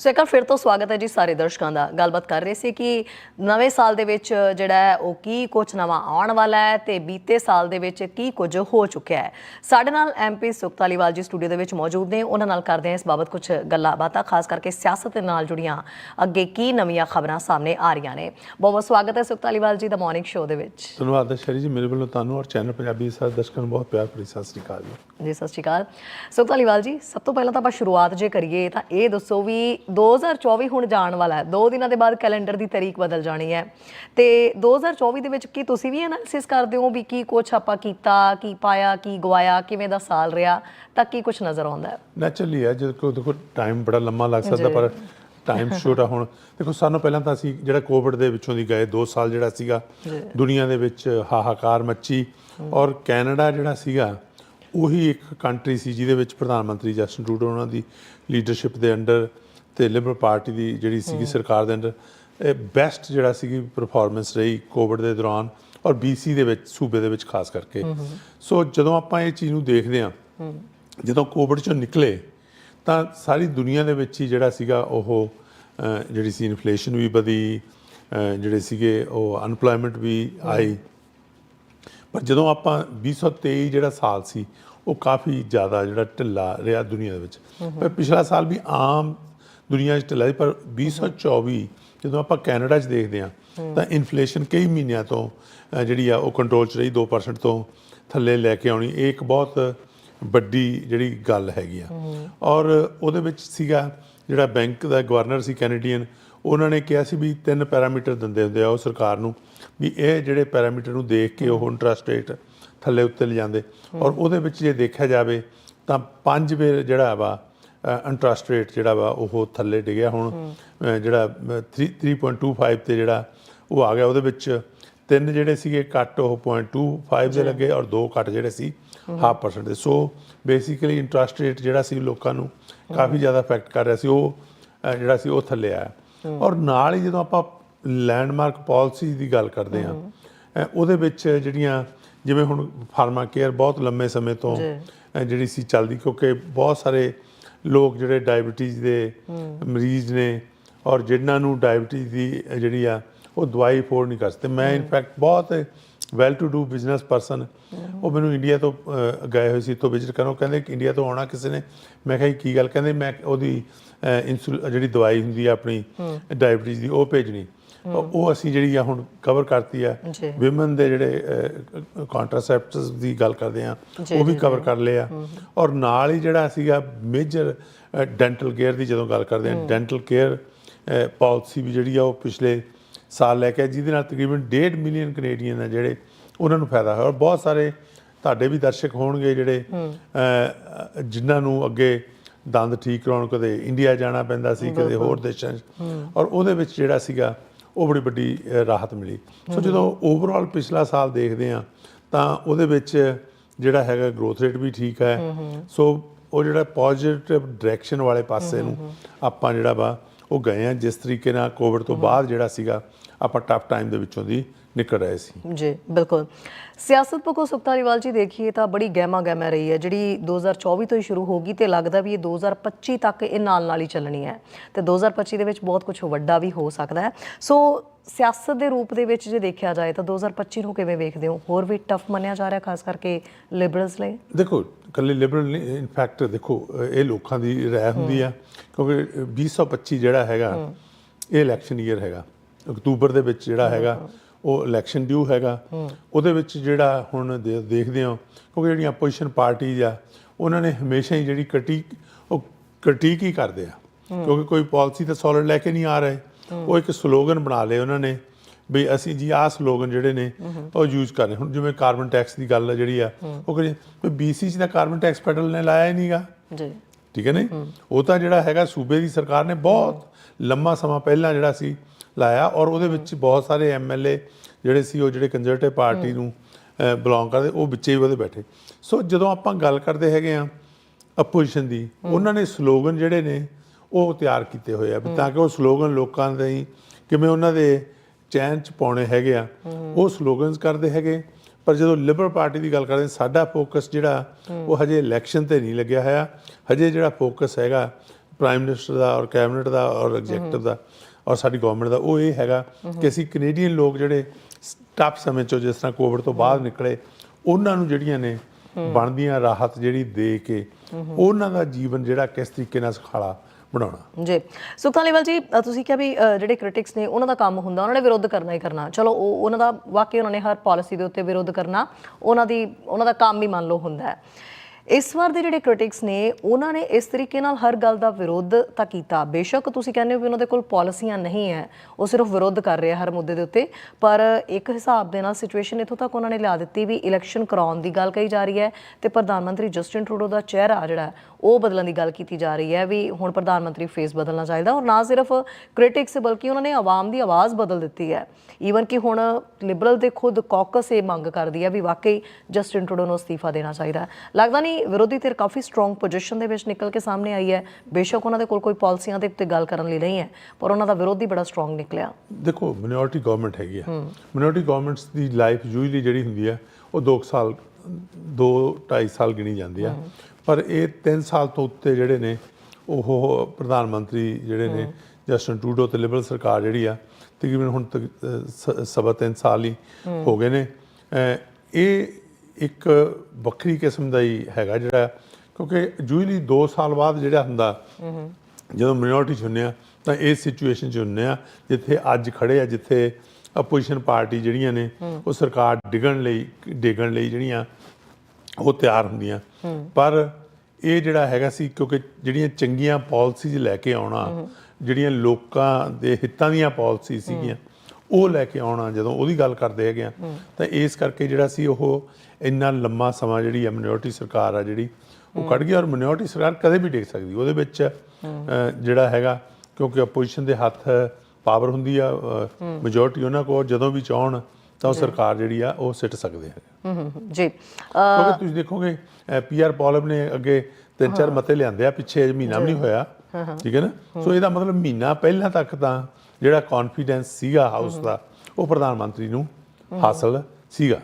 ਸੋ ਇੱਕ ਵਾਰ ਫਿਰ ਤੋਂ ਸਵਾਗਤ ਹੈ ਜੀ ਸਾਰੇ ਦਰਸ਼ਕਾਂ ਦਾ। ਗੱਲਬਾਤ ਕਰ ਰਹੇ ਸੀ ਕਿ ਨਵੇਂ ਸਾਲ ਦੇ ਵਿੱਚ ਜਿਹੜਾ ਹੈ ਉਹ ਕੀ ਕੁਝ ਨਵਾਂ ਆਉਣ ਵਾਲਾ ਹੈ ਤੇ ਬੀਤੇ ਸਾਲ ਦੇ ਵਿੱਚ ਕੀ ਕੁਝ ਹੋ ਚੁੱਕਿਆ ਹੈ। ਸਾਡੇ ਨਾਲ ਐਮਪੀ ਸੁਖਤਾਲੀਵਾਲ ਜੀ ਸਟੂਡੀਓ ਦੇ ਵਿੱਚ ਮੌਜੂਦ ਨੇ। ਉਹਨਾਂ ਨਾਲ ਕਰਦੇ ਹਾਂ ਇਸ ਬਾਬਤ ਕੁਝ ਗੱਲਾਂ ਬਾਤਾਂ ਖਾਸ ਕਰਕੇ ਸਿਆਸਤ ਦੇ ਨਾਲ ਜੁੜੀਆਂ ਅੱਗੇ ਕੀ ਨਵੀਆਂ ਖਬਰਾਂ ਸਾਹਮਣੇ ਆ ਰਹੀਆਂ ਨੇ। ਬਹੁਤ ਬਹੁਤ ਸਵਾਗਤ ਹੈ ਸੁਖਤਾਲੀਵਾਲ ਜੀ ਦਾ ਮਾਰਨਿੰਗ ਸ਼ੋਅ ਦੇ ਵਿੱਚ। ਧੰਨਵਾਦ ਸ਼ਰੀ ਜੀ ਮੇਰੇ ਵੱਲੋਂ ਤੁਹਾਨੂੰ ਔਰ ਚੈਨਲ ਪੰਜਾਬੀ ਦੇ ਸਾਰੇ ਦਰਸ਼ਕਾਂ ਨੂੰ ਬਹੁਤ ਪਿਆਰ ਭਰੀ ਸਤਿ ਸ੍ਰੀ ਅਕਾਲ ਜੀ। ਜੀ ਸਤਿ ਸ਼੍ਰੀ ਅਕਾਲ। ਸੁਖਤਾਲੀਵਾਲ ਜੀ ਸਭ ਤੋਂ ਪਹਿਲਾਂ ਤਾਂ ਆਪਾਂ ਸ਼ੁਰੂਆਤ ਜੇ ਕਰੀਏ ਤਾਂ ਇਹ ਦੱਸੋ ਵੀ 2024 ਹੁਣ ਜਾਣ ਵਾਲਾ ਹੈ। ਦੋ ਦਿਨਾਂ ਦੇ ਬਾਅਦ ਕੈਲੰਡਰ ਦੀ ਤਾਰੀਖ ਬਦਲ ਜਾਣੀ ਹੈ। ਤੇ 2024 ਦੇ ਵਿੱਚ ਕੀ ਤੁਸੀਂ ਵੀ ਐਨਾਲਿਸਿਸ ਕਰਦੇ ਹੋ ਵੀ ਕੀ ਕੁਝ ਆਪਾਂ ਕੀਤਾ ਕੀ ਪਾਇਆ ਕੀ ਗਵਾਇਆ ਕਿਵੇਂ ਦਾ ਸਾਲ ਰਿਹਾ ਤਾਂ ਕੀ ਕੁਝ ਨਜ਼ਰ ਆਉਂਦਾ ਹੈ? ਨੈਚੁਰਲੀ ਹੈ ਜਦੋਂ ਦੇਖੋ ਟਾਈਮ ਬੜਾ ਲੰਮਾ ਲੱਗ ਸਕਦਾ ਪਰ ਟਾਈਮ ਛੋਟਾ ਹੁਣ। ਦੇਖੋ ਸਾਨੂੰ ਪਹਿਲਾਂ ਤਾਂ ਅਸੀਂ ਜਿਹੜਾ ਕੋਵਿਡ ਦੇ ਵਿੱਚੋਂ ਦੀ ਗਏ 2 ਸਾਲ ਜਿਹੜਾ ਸੀਗਾ ਦੁਨੀਆ ਦੇ ਵਿੱਚ ਹਾਹਾਕਾਰ ਮੱਚੀ। ਔਰ ਕੈਨੇਡਾ ਜਿਹੜਾ ਸੀਗਾ ਉਹੀ ਇੱਕ ਕੰਟਰੀ ਸੀ ਜਿਹਦੇ ਵਿੱਚ ਪ੍ਰਧਾਨ ਮੰਤਰੀ ਜਸਟਨ ਟਰੂਡੋ ਉਹਨਾਂ ਦੀ ਲੀਡਰਸ਼ਿਪ ਦੇ ਅੰਡਰ ਤੇ ਲਿਬਰਲ ਪਾਰਟੀ ਦੀ ਜਿਹੜੀ ਸੀਗੀ ਸਰਕਾਰ ਦੇ ਅੰਡਰ ਇਹ ਬੈਸਟ ਜਿਹੜਾ ਸੀਗੀ ਪਰਫਾਰਮੈਂਸ ਰਹੀ ਕੋਵਿਡ ਦੇ ਦੌਰਾਨ ਔਰ BC ਦੇ ਵਿੱਚ ਸੂਬੇ ਦੇ ਵਿੱਚ ਖਾਸ ਕਰਕੇ। ਸੋ ਜਦੋਂ ਆਪਾਂ ਇਹ ਚੀਜ਼ ਨੂੰ ਦੇਖਦੇ ਹਾਂ ਜਦੋਂ ਕੋਵਿਡ ਚੋਂ ਨਿਕਲੇ ਤਾਂ ਸਾਰੀ ਦੁਨੀਆ ਦੇ ਵਿੱਚ ਹੀ ਜਿਹੜਾ ਸੀਗਾ ਉਹ ਜਿਹੜੀ ਸੀ ਇਨਫਲੇਸ਼ਨ ਵੀ ਵਧੀ ਜਿਹੜੇ ਸੀਗੇ ਉਹ ਅਨਪਲੋਇਮੈਂਟ ਵੀ ਆਈ। ਪਰ ਜਦੋਂ ਆਪਾਂ 2023 ਜਿਹੜਾ ਸਾਲ ਸੀ ਉਹ ਕਾਫੀ ਜ਼ਿਆਦਾ ਜਿਹੜਾ ਢਿੱਲਾ ਰਿਹਾ ਦੁਨੀਆ ਦੇ ਵਿੱਚ। ਪਰ ਪਿਛਲਾ ਸਾਲ ਵੀ ਆਮ ਦੁਨੀਆ 'ਚ ਢਿੱਲਾ ਸੀ ਪਰ 2024 ਜਦੋਂ ਆਪਾਂ ਕੈਨੇਡਾ 'ਚ ਦੇਖਦੇ ਹਾਂ ਤਾਂ ਇਨਫਲੇਸ਼ਨ ਕਈ ਮਹੀਨਿਆਂ ਤੋਂ ਜਿਹੜੀ ਆ ਉਹ ਕੰਟਰੋਲ 'ਚ ਰਹੀ 2% ਤੋਂ ਥੱਲੇ ਲੈ ਕੇ ਆਉਣੀ ਇਹ ਇੱਕ ਬਹੁਤ ਵੱਡੀ ਜਿਹੜੀ ਗੱਲ ਹੈਗੀ ਆ। ਔਰ ਉਹਦੇ ਵਿੱਚ ਸੀਗਾ ਜਿਹੜਾ ਬੈਂਕ ਦਾ ਗਵਰਨਰ ਸੀ ਕੈਨੇਡੀਅਨ ਉਹਨਾਂ ਨੇ ਕਿਹਾ ਸੀ ਵੀ ਤਿੰਨ ਪੈਰਾਮੀਟਰ ਦਿੰਦੇ ਹੁੰਦੇ ਆ ਉਹ ਸਰਕਾਰ ਨੂੰ ਵੀ ਇਹ ਜਿਹੜੇ ਪੈਰਾਮੀਟਰ ਨੂੰ ਦੇਖ ਕੇ ਉਹ ਇੰਟਰਸਟ ਰੇਟ ਥੱਲੇ ਉੱਤੇ ਲੈ ਜਾਂਦੇ ਔਰ ਉਹਦੇ ਵਿੱਚ ਜੇ ਦੇਖਿਆ ਜਾਵੇ ਤਾਂ ਪੰਜ ਵੇਰ ਜਿਹੜਾ ਵਾ ਇੰਟਰਸਟ ਰੇਟ ਜਿਹੜਾ ਵਾ ਉਹ ਥੱਲੇ ਡਿੱਗਿਆ ਹੁਣ। ਜਿਹੜਾ ਅ, 3 3.25 ਤੇ ਜਿਹੜਾ ਉਹ ਆ ਗਿਆ ਉਹਦੇ ਵਿੱਚ ਤਿੰਨ ਜਿਹੜੇ ਸੀਗੇ ਕੱਟ ਉਹ 0.25 ਦੇ ਲੱਗੇ ਔਰ ਦੋ ਕੱਟ ਜਿਹੜੇ ਸੀ ਹਾਫ ਪਰਸੈਂਟ ਦੇ। ਸੋ ਬੇਸਿਕਲੀ ਇੰਟਰਸਟ ਰੇਟ ਜਿਹੜਾ ਸੀ ਲੋਕਾਂ ਨੂੰ ਕਾਫੀ ਜ਼ਿਆਦਾ ਇਫੈਕਟ ਕਰ ਰਿਹਾ ਸੀ। ਉਹ ਜਿਹੜਾ ਸੀ ਉਹ ਥੱਲੇ ਆਇਆ। ਔਰ ਨਾਲ ਹੀ ਜਦੋਂ ਆਪਾਂ ਲੈਂਡਮਾਰਕ ਪਾਲਿਸੀ ਦੀ ਗੱਲ ਕਰਦੇ ਹਾਂ ਅ, ਉਹਦੇ ਵਿੱਚ ਜਿਹੜੀਆਂ ਜਿਵੇਂ ਹੁਣ ਫਾਰਮਾ ਕੇਅਰ ਬਹੁਤ ਲੰਮੇ ਸਮੇਂ ਤੋਂ ਜਿਹੜੀ ਸੀ ਚੱਲਦੀ ਕਿਉਂਕਿ ਬਹੁਤ ਸਾਰੇ ਲੋਕ ਜਿਹੜੇ ਡਾਇਬੀਟੀਜ਼ ਦੇ ਮਰੀਜ਼ ਨੇ ਔਰ ਜਿਨ੍ਹਾਂ ਨੂੰ ਡਾਇਬੀਟੀਜ਼ ਦੀ ਜਿਹੜੀ ਆ ਉਹ ਦਵਾਈ ਅਫੋਰਡ ਨਹੀਂ ਕਰ ਸਕਦੇ। ਮੈਂ ਇਨਫੈਕਟ ਬਹੁਤ well to do business person ਉਹ ਮੈਨੂੰ ਇੰਡੀਆ ਤੋਂ ਗਏ ਹੋਏ ਸੀ ਤੋਂ ਵਿਜ਼ਿਟ ਕਰਨ। ਉਹ ਕਹਿੰਦੇ ਕਿ ਇੰਡੀਆ ਤੋਂ ਆਉਣਾ ਕਿਸੇ ਨੇ। ਮੈਂ ਕਿਹਾ ਕੀ ਗੱਲ? ਕਹਿੰਦੇ ਮੈਂ ਉਹਦੀ ਇਨਸੂਲ ਜਿਹੜੀ ਦਵਾਈ ਹੁੰਦੀ ਆ ਆਪਣੀ ਡਾਇਬੀਟੀਜ਼ ਦੀ ਉਹ ਭੇਜਣੀ। ਉਹ ਅਸੀਂ ਜਿਹੜੀ ਆ ਹੁਣ ਕਵਰ ਕਰਤੀ ਆ ਜੀ। ਵਿਮਨ ਦੇ ਜਿਹੜੇ ਕੰਟਰਾਸੈਪਟਿਵਸ ਦੀ ਗੱਲ ਕਰਦੇ ਆ ਉਹ ਵੀ ਕਵਰ ਕਰ ਲਏ ਆ। ਔਰ ਨਾਲ ਹੀ ਜਿਹੜਾ ਸੀਗਾ ਮੇਜਰ ਡੈਂਟਲ ਕੇਅਰ ਦੀ ਜਦੋਂ ਗੱਲ ਕਰਦੇ ਆ ਡੈਂਟਲ ਕੇਅਰ ਪਾਲਿਸੀ ਵੀ ਜਿਹੜੀ ਆ ਉਹ ਪਿਛਲੇ ਸਾਲ ਲੈ ਕੇ ਜਿਹਦੇ ਨਾਲ ਤਕਰੀਬਨ 1.5 ਮਿਲੀਅਨ ਕੈਨੇਡੀਅਨ ਆ ਜਿਹੜੇ ਉਹਨਾਂ ਨੂੰ ਫਾਇਦਾ ਹੋਇਆ। ਔਰ ਬਹੁਤ ਸਾਰੇ ਤੁਹਾਡੇ ਵੀ ਦਰਸ਼ਕ ਹੋਣਗੇ ਜਿਹੜੇ ਜਿਨ੍ਹਾਂ ਨੂੰ ਅੱਗੇ ਦੰਦ ਠੀਕ ਕਰਾਉਣ ਕਦੇ ਇੰਡੀਆ ਜਾਣਾ ਪੈਂਦਾ ਸੀ ਕਦੇ ਹੋਰ ਦੇਸ਼ਾਂ 'ਚ। ਔਰ ਉਹਦੇ ਵਿੱਚ ਜਿਹੜਾ ਸੀਗਾ ਉਹ ਬੜੀ ਵੱਡੀ ਰਾਹਤ ਮਿਲੀ। ਸੋ ਜਦੋਂ ਓਵਰਆਲ ਪਿਛਲਾ ਸਾਲ ਦੇਖਦੇ ਆ ਤਾਂ ਉਹਦੇ ਵਿੱਚ ਜਿਹੜਾ ਹੈਗਾ ਗਰੋਥ ਰੇਟ ਵੀ ਠੀਕ ਹੈ। ਸੋ ਉਹ ਜਿਹੜਾ ਪੋਜ਼ਿਟਿਵ ਡਾਇਰੈਕਸ਼ਨ ਵਾਲੇ ਪਾਸੇ ਨੂੰ ਆਪਾਂ ਜਿਹੜਾ ਵਾ ਉਹ ਗਏ ਆ ਜਿਸ ਤਰੀਕੇ ਨਾਲ ਕੋਵਿਡ ਤੋਂ ਬਾਅਦ ਜਿਹੜਾ ਸੀਗਾ ਆਪਾਂ ਟਫ ਟਾਈਮ ਦੇ ਵਿੱਚੋਂ ਦੀ ਨਿਕਲ ਰਹੇ ਸੀ। ਜੀ ਬਿਲਕੁਲ। ਸਿਆਸਤ ਪੱਖੋਂ ਸੁਖਤਾਲੀਵਾਲ ਜੀ ਦੇਖੀਏ ਤਾਂ ਬੜੀ ਗਹਿਮਾ ਗਹਿਮਾ ਰਹੀ ਹੈ। ਜਿਹੜੀ 2024 ਤੋਂ ਹੀ ਸ਼ੁਰੂ ਹੋ ਗਈ ਤੇ ਲੱਗਦਾ ਵੀ ਇਹ 2025 ਤੱਕ ਇਹ ਨਾਲ ਨਾਲ ਹੀ ਚੱਲਣੀ ਹੈ। ਤੇ 2025 ਦੇ ਵਿੱਚ ਬਹੁਤ ਕੁਝ ਵੱਡਾ ਵੀ ਹੋ ਸਕਦਾ ਹੈ। ਸੋ ਸਿਆਸਤ ਦੇ ਰੂਪ ਦੇ ਵਿੱਚ ਜੇ ਦੇਖਿਆ ਜਾਏ ਤਾਂ 2025 ਨੂੰ ਕਿਵੇਂ ਵੇਖਦੇ ਹੋ? ਹੋਰ ਵੀ ਟਫ ਮੰਨਿਆ ਜਾ ਰਿਹਾ ਖਾਸ ਕਰਕੇ ਲਿਬਰਲਸ ਲਈ? ਦੇਖੋ ਕੱਲੇ ਲਿਬਰਲ ਨਹੀਂ ਇਨਫੈਕਟ ਦੇਖੋ ਇਹ ਲੋਕਾਂ ਦੀ ਰਾਏ ਹੁੰਦੀ ਆ ਕਿਉਂਕਿ 2025 ਜਿਹੜਾ ਹੈਗਾ ਇਹ ਇਲੈਕਸ਼ਨ ਈਅਰ ਹੈਗਾ। ਅਕਤੂਬਰ ਦੇ ਵਿੱਚ ਜਿਹੜਾ ਹੈਗਾ ਉਹ ਇਲੈਕਸ਼ਨ ਡਿਊ ਹੈਗਾ। ਉਹਦੇ ਵਿੱਚ ਜਿਹੜਾ ਹੁਣ ਦੇ- ਦੇਖਦੇ ਹਾਂ ਕਿਉਂਕਿ ਜਿਹੜੀਆਂ ਆਪੋਜੀਸ਼ਨ ਪਾਰਟੀਆਂ ਆ ਉਹਨਾਂ ਨੇ ਹਮੇਸ਼ਾ ਹੀ ਜਿਹੜੀ ਕ੍ਰਿਟਿਕ ਉਹ ਕ੍ਰਿਟਿਕ ਹੀ ਕਰਦੇ ਆ। ਕਿਉਂਕਿ ਕੋਈ ਪਾਲਿਸੀ ਤਾਂ ਸੋਲਿਡ ਲੈ ਕੇ ਨਹੀਂ ਆ ਰਹੇ। ਉਹ ਇੱਕ ਸਲੋਗਨ ਬਣਾ ਲਏ ਉਹਨਾਂ ਨੇ ਵੀ ਅਸੀਂ ਜੀ ਆਹ ਸਲੋਗਨ ਜਿਹੜੇ ਨੇ ਉਹ ਯੂਜ਼ ਕਰ ਰਹੇ। ਹੁਣ ਜਿਵੇਂ ਕਾਰਬਨ ਟੈਕਸ ਦੀ ਗੱਲ ਆ ਜਿਹੜੀ ਆ ਉਹ ਕਹਿੰਦੇ ਵੀ ਚ ਤਾਂ ਕਾਰਬਨ ਟੈਕਸ ਫੈਡਰਲ ਨੇ ਲਾਇਆ ਹੀ ਨਹੀਂਗਾ। ਜੀ। ਠੀਕ ਹੈ ਨਹੀਂ? ਉਹ ਤਾਂ ਜਿਹੜਾ ਹੈਗਾ ਸੂਬੇ ਦੀ ਸਰਕਾਰ ਨੇ ਬਹੁਤ ਲੰਮਾ ਸਮਾਂ ਪਹਿਲਾਂ ਜਿਹੜਾ ਸੀ ਲਾਇਆ ਔਰ ਉਹਦੇ ਵਿੱਚ ਬਹੁਤ ਸਾਰੇ ਐਮਐਲਏ ਜਿਹੜੇ ਸੀ ਉਹ ਜਿਹੜੇ ਕੰਜ਼ਰਵੇਟਿਵ ਪਾਰਟੀ ਨੂੰ ਬਿਲੋਂਗ ਕਰਦੇ ਉਹ ਵਿੱਚੇ ਹੀ ਉਹਦੇ ਬੈਠੇ। ਸੋ ਜਦੋਂ ਆਪਾਂ ਗੱਲ ਕਰਦੇ ਹੈਗੇ ਆ ਆਪੋਜੀਸ਼ਨ ਦੀ ਉਹਨਾਂ ਨੇ ਸਲੋਗਨ ਜਿਹੜੇ ਨੇ ਉਹ ਤਿਆਰ ਕੀਤੇ ਹੋਏ ਆ ਤਾਂ ਕਿ ਉਹ ਸਲੋਗਨ ਲੋਕਾਂ ਦੇ ਕਿਵੇਂ ਉਹਨਾਂ ਦੇ ਚੈਨ ਚ ਪਾਉਣੇ ਹੈਗੇ ਆ ਉਹ ਸਲੋਗਨਸ ਕਰਦੇ ਹੈਗੇ। ਪਰ ਜਦੋਂ ਲਿਬਰਲ ਪਾਰਟੀ ਦੀ ਗੱਲ ਕਰਦੇ ਸਾਡਾ ਫੋਕਸ ਜਿਹੜਾ ਉਹ ਹਜੇ ਇਲੈਕਸ਼ਨ ਤੇ ਨਹੀਂ ਲੱਗਿਆ ਹੋਇਆ। ਹਜੇ ਜਿਹੜਾ ਫੋਕਸ ਹੈਗਾ ਪ੍ਰਾਈਮ ਮਿਨਿਸਟਰ ਦਾ ਔਰ ਕੈਬਨਿਟ ਦਾ ਔਰ ਐਗਜ਼ੈਕਟਿਵ ਦਾ ਔਰ ਸਾਡੀ ਗਵਰਨਮੈਂਟ ਦਾ ਉਹ ਇਹ ਹੈਗਾ ਕਿ ਅਸੀਂ ਕੈਨੇਡੀਅਨ ਲੋਕ ਜਿਹੜੇ ਟਫ ਸਮੇਂ ਚੋਂ ਜਿਸ ਤਰ੍ਹਾਂ ਕੋਵਿਡ ਤੋਂ ਬਾਅਦ ਨਿਕਲੇ, ਉਹਨਾਂ ਨੂੰ ਜਿਹੜੀਆਂ ਨੇ ਬਣਦੀਆਂ ਰਾਹਤ ਜਿਹੜੀ ਦੇ ਕੇ ਉਹਨਾਂ ਦਾ ਜੀਵਨ ਜਿਹੜਾ ਕਿਸ ਤਰੀਕੇ ਨਾਲ ਸੁਖਾਲਾ ਬਣਾਉਣਾ। ਜੀ। ਸੁਖਤਾਂ ਜੀ ਤੁਸੀਂ ਕਿਹਾ ਵੀ ਜਿਹੜੇ ਕ੍ਰਿਟਿਕਸ ਨੇ ਉਹਨਾਂ ਦਾ ਕੰਮ ਹੁੰਦਾ, ਉਹਨਾਂ ਨੇ ਵਿਰੋਧ ਕਰਨਾ ਹੀ ਕਰਨਾ। ਚਲੋ, ਉਹ, ਉਹਨਾਂ ਦਾ ਵਾਕਈ ਉਹਨਾਂ ਨੇ ਹਰ ਪਾਲਿਸੀ ਦੇ ਉੱਤੇ ਵਿਰੋਧ ਕਰਨਾ, ਉਹਨਾਂ ਦੀ, ਉਹਨਾਂ ਦਾ ਕੰਮ ਹੀ ਮੰਨ ਲਓ ਹੁੰਦਾ ਹੈ। ਇਸ ਵਾਰ ਦੇ ਜਿਹੜੇ ਕ੍ਰਿਟਿਕਸ ਨੇ, ਉਹਨਾਂ ਨੇ ਇਸ ਤਰੀਕੇ ਨਾਲ ਹਰ ਗੱਲ ਦਾ ਵਿਰੋਧ ਤਾਂ ਕੀਤਾ। ਬੇਸ਼ੱਕ ਤੁਸੀਂ ਕਹਿੰਦੇ ਹੋ ਵੀ ਉਹਨਾਂ ਦੇ ਕੋਲ ਪਾਲਿਸੀਆਂ ਨਹੀਂ ਹੈ, ਉਹ ਸਿਰਫ ਵਿਰੋਧ ਕਰ ਰਿਹਾ ਹਰ ਮੁੱਦੇ ਦੇ ਉੱਤੇ। ਪਰ ਇੱਕ ਹਿਸਾਬ ਦੇ ਨਾਲ ਸਿਚੁਏਸ਼ਨ ਇਥੋਂ ਤੱਕ ਉਹਨਾਂ ਨੇ ਲਿਆ ਦਿੱਤੀ ਵੀ ਇਲੈਕਸ਼ਨ ਕਰਾਉਣ ਦੀ ਗੱਲ ਕਹੀ ਜਾ ਰਹੀ ਹੈ ਤੇ ਪ੍ਰਧਾਨ ਮੰਤਰੀ ਜਸਟਿਨ ਟਰੂਡੋ ਦਾ ਚਿਹਰਾ ਜਿਹੜਾ, ਉਹ ਬਦਲਣ ਦੀ ਗੱਲ ਕੀਤੀ ਜਾ ਰਹੀ ਹੈ ਵੀ ਹੁਣ ਪ੍ਰਧਾਨ ਮੰਤਰੀ ਫੇਸ ਬਦਲਣਾ ਚਾਹੀਦਾ ਔਰ ਨਾ ਸਿਰਫ ਕ੍ਰਿਟਿਕਸ ਬਲਕਿ ਉਹਨਾਂ ਨੇ ਆਵਾਮ ਦੀ ਆਵਾਜ਼ ਬਦਲ ਦਿੱਤੀ ਹੈ। ਈਵਨ ਕਿ ਹੁਣ ਲਿਬਰਲ ਦੇ ਖੁਦ ਕਾਕਸ ਇਹ ਮੰਗ ਕਰਦੀ ਹੈ ਵੀ ਵਾਕਈ ਜਸਟਿਨ ਟਰੂਡੋ ਨੂੰ ਅਸਤੀਫਾ ਦੇਣਾ ਚਾਹੀਦਾ। ਲੱਗਦਾ ਨਹੀਂ ਵਿਰੋਧੀ ਧਿਰ ਕਾਫੀ ਸਟਰੋਂਗ ਪੋਜੀਸ਼ਨ ਦੇ ਵਿੱਚ ਨਿਕਲ ਕੇ ਸਾਹਮਣੇ ਆਈ ਹੈ। ਬੇਸ਼ੱਕ ਉਹਨਾਂ ਦੇ ਕੋਲ ਕੋਈ ਪਾਲਿਸੀਆਂ ਦੇ ਉੱਤੇ ਗੱਲ ਕਰਨ ਲਈ ਨਹੀਂ ਹੈ ਪਰ ਉਹਨਾਂ ਦਾ ਵਿਰੋਧ ਹੀ ਬੜਾ ਸਟਰੋਂਗ ਨਿਕਲਿਆ। ਦੇਖੋ ਮਿਨੋਰਟੀ ਗਵਰਨਮੈਂਟ ਹੈਗੀ ਆ। ਮਿਨੋਰਟੀ ਗਵਰਨਮੈਂਟਸ ਦੀ ਲਾਈਫ ਯੂਜੂਲੀ ਜਿਹੜੀ ਹੁੰਦੀ ਆ ਉਹ 2 ਸਾਲ 2 2.5 ਸਾਲ ਗਿਣੀ ਜਾਂਦੀ ਆ। ਪਰ ਇਹ 3 ਸਾਲ ਤੋਂ ਉੱਤੇ ਜਿਹੜੇ ਨੇ ਉਹ ਪ੍ਰਧਾਨ ਮੰਤਰੀ ਜਿਹੜੇ ਨੇ ਜਸਟਨ ਟਰੂਡੋ ਤੇ ਲਿਬਰਲ ਸਰਕਾਰ ਜਿਹੜੀ ਆ ਤਕਰੀਬਨ ਹੁਣ ਤੱਕ ਸਵਾ 3 ਸਾਲ ਹੀ ਹੋ। ਗਏ ਨੇ। ਇਹ ਇੱਕ ਵੱਖਰੀ ਕਿਸਮ ਦਾ ਹੀ ਹੈਗਾ ਜਿਹੜਾ, ਕਿਉਂਕਿ ਯੂਜੂਲੀ 2 ਸਾਲ ਬਾਅਦ ਜਿਹੜਾ ਹੁੰਦਾ, ਜਦੋਂ ਮਿਨੋਰਟੀ ਚ ਹੁੰਦੇ ਆ, ਤਾਂ ਇਸ ਸਿਚੁਏਸ਼ਨ ਚ ਹੁੰਦੇ ਆ, ਜਿੱਥੇ ਅੱਜ ਖੜੇ ਆ, ਜਿੱਥੇ ਆਪੋਜੀਸ਼ਨ ਪਾਰਟੀ ਜਿਹੜੀਆਂ ਨੇ, ਉਹ ਸਰਕਾਰ ਡਿਗਣ ਲਈ ਡਿਗਣ ਲਈ ਜਿਹੜੀਆਂ, ਉਹ ਤਿਆਰ ਹੁੰਦੀਆਂ। ਪਰ ਇਹ ਜਿਹੜਾ ਹੈਗਾ ਸੀ, ਕਿਉਂਕਿ ਜਿਹੜੀਆਂ ਚੰਗੀਆਂ ਪਾਲਿਸੀਜ਼ ਲੈ ਕੇ ਆਉਣਾ, ਜਿਹੜੀਆਂ ਲੋਕਾਂ ਦੇ ਹਿੱਤਾਂ ਦੀਆਂ ਪਾਲਿਸੀ ਸੀਗੀਆਂ, ਉਹ ਲੈ ਕੇ ਆਉਣਾ, ਜਦੋਂ ਉਹਦੀ ਗੱਲ ਕਰਦੇ ਹੈਗੇ ਆ, ਤਾਂ ਇਸ ਕਰਕੇ ਜਿਹੜਾ ਸੀ ਉਹ ਇੰਨਾ ਲੰਮਾ ਸਮਾਂ ਜਿਹੜੀ ਆ ਮਿਨੋਰਟੀ ਸਰਕਾਰ ਆ ਜਿਹੜੀ ਉਹ ਕੱਢ ਗਈ ਔਰ ਮਿਨੋਰਟੀ ਸਰਕਾਰ ਕਦੇ ਵੀ ਡਿੱਗ ਸਕਦੀ। ਉਹਦੇ ਵਿੱਚ ਜਿਹੜਾ ਹੈਗਾ ਕਿਉਂਕਿ ਆਪੋਜੀਸ਼ਨ ਦੇ ਹੱਥ ਪਾਵਰ ਹੁੰਦੀ ਆ ਮੈਜੋਰਟੀ ਉਹਨਾਂ ਕੋਲ ਜਦੋਂ ਵੀ ਚਾਹਣ ਤਾਂ ਉਹ ਸਰਕਾਰ ਜਿਹੜੀ ਆ ਉਹ ਸਿੱਟ ਸਕਦੇ ਹੂੰ ਹੂੰ ਹੂੰ, ਜੀ। ਕਿਉਂਕਿ ਤੁਸੀਂ ਦੇਖੋਗੇ ਪੀਆਰ ਪੋਲਮ ਨੇ ਅੱਗੇ ਤਿੰਨ ਚਾਰ ਮਤੇ ਲਿਆਂਦੇ ਆ ਪਿੱਛੇ ਅਜੇ ਮਹੀਨਾ ਵੀ ਨਹੀਂ ਹੋਇਆ ਠੀਕ ਹੈ ਨਾ? ਸੋ ਇਹਦਾ ਮਤਲਬ ਮਹੀਨਾ ਪਹਿਲਾਂ ਤੱਕ ਤਾਂ ਜਿਹੜਾ ਕੌਨਫੀਡੈਂਸ ਸੀਗਾ ਹਾਊਸ ਦਾ ਉਹ ਪ੍ਰਧਾਨ ਮੰਤਰੀ ਨੂੰ ਹਾਸਲ ਸੀਗਾ।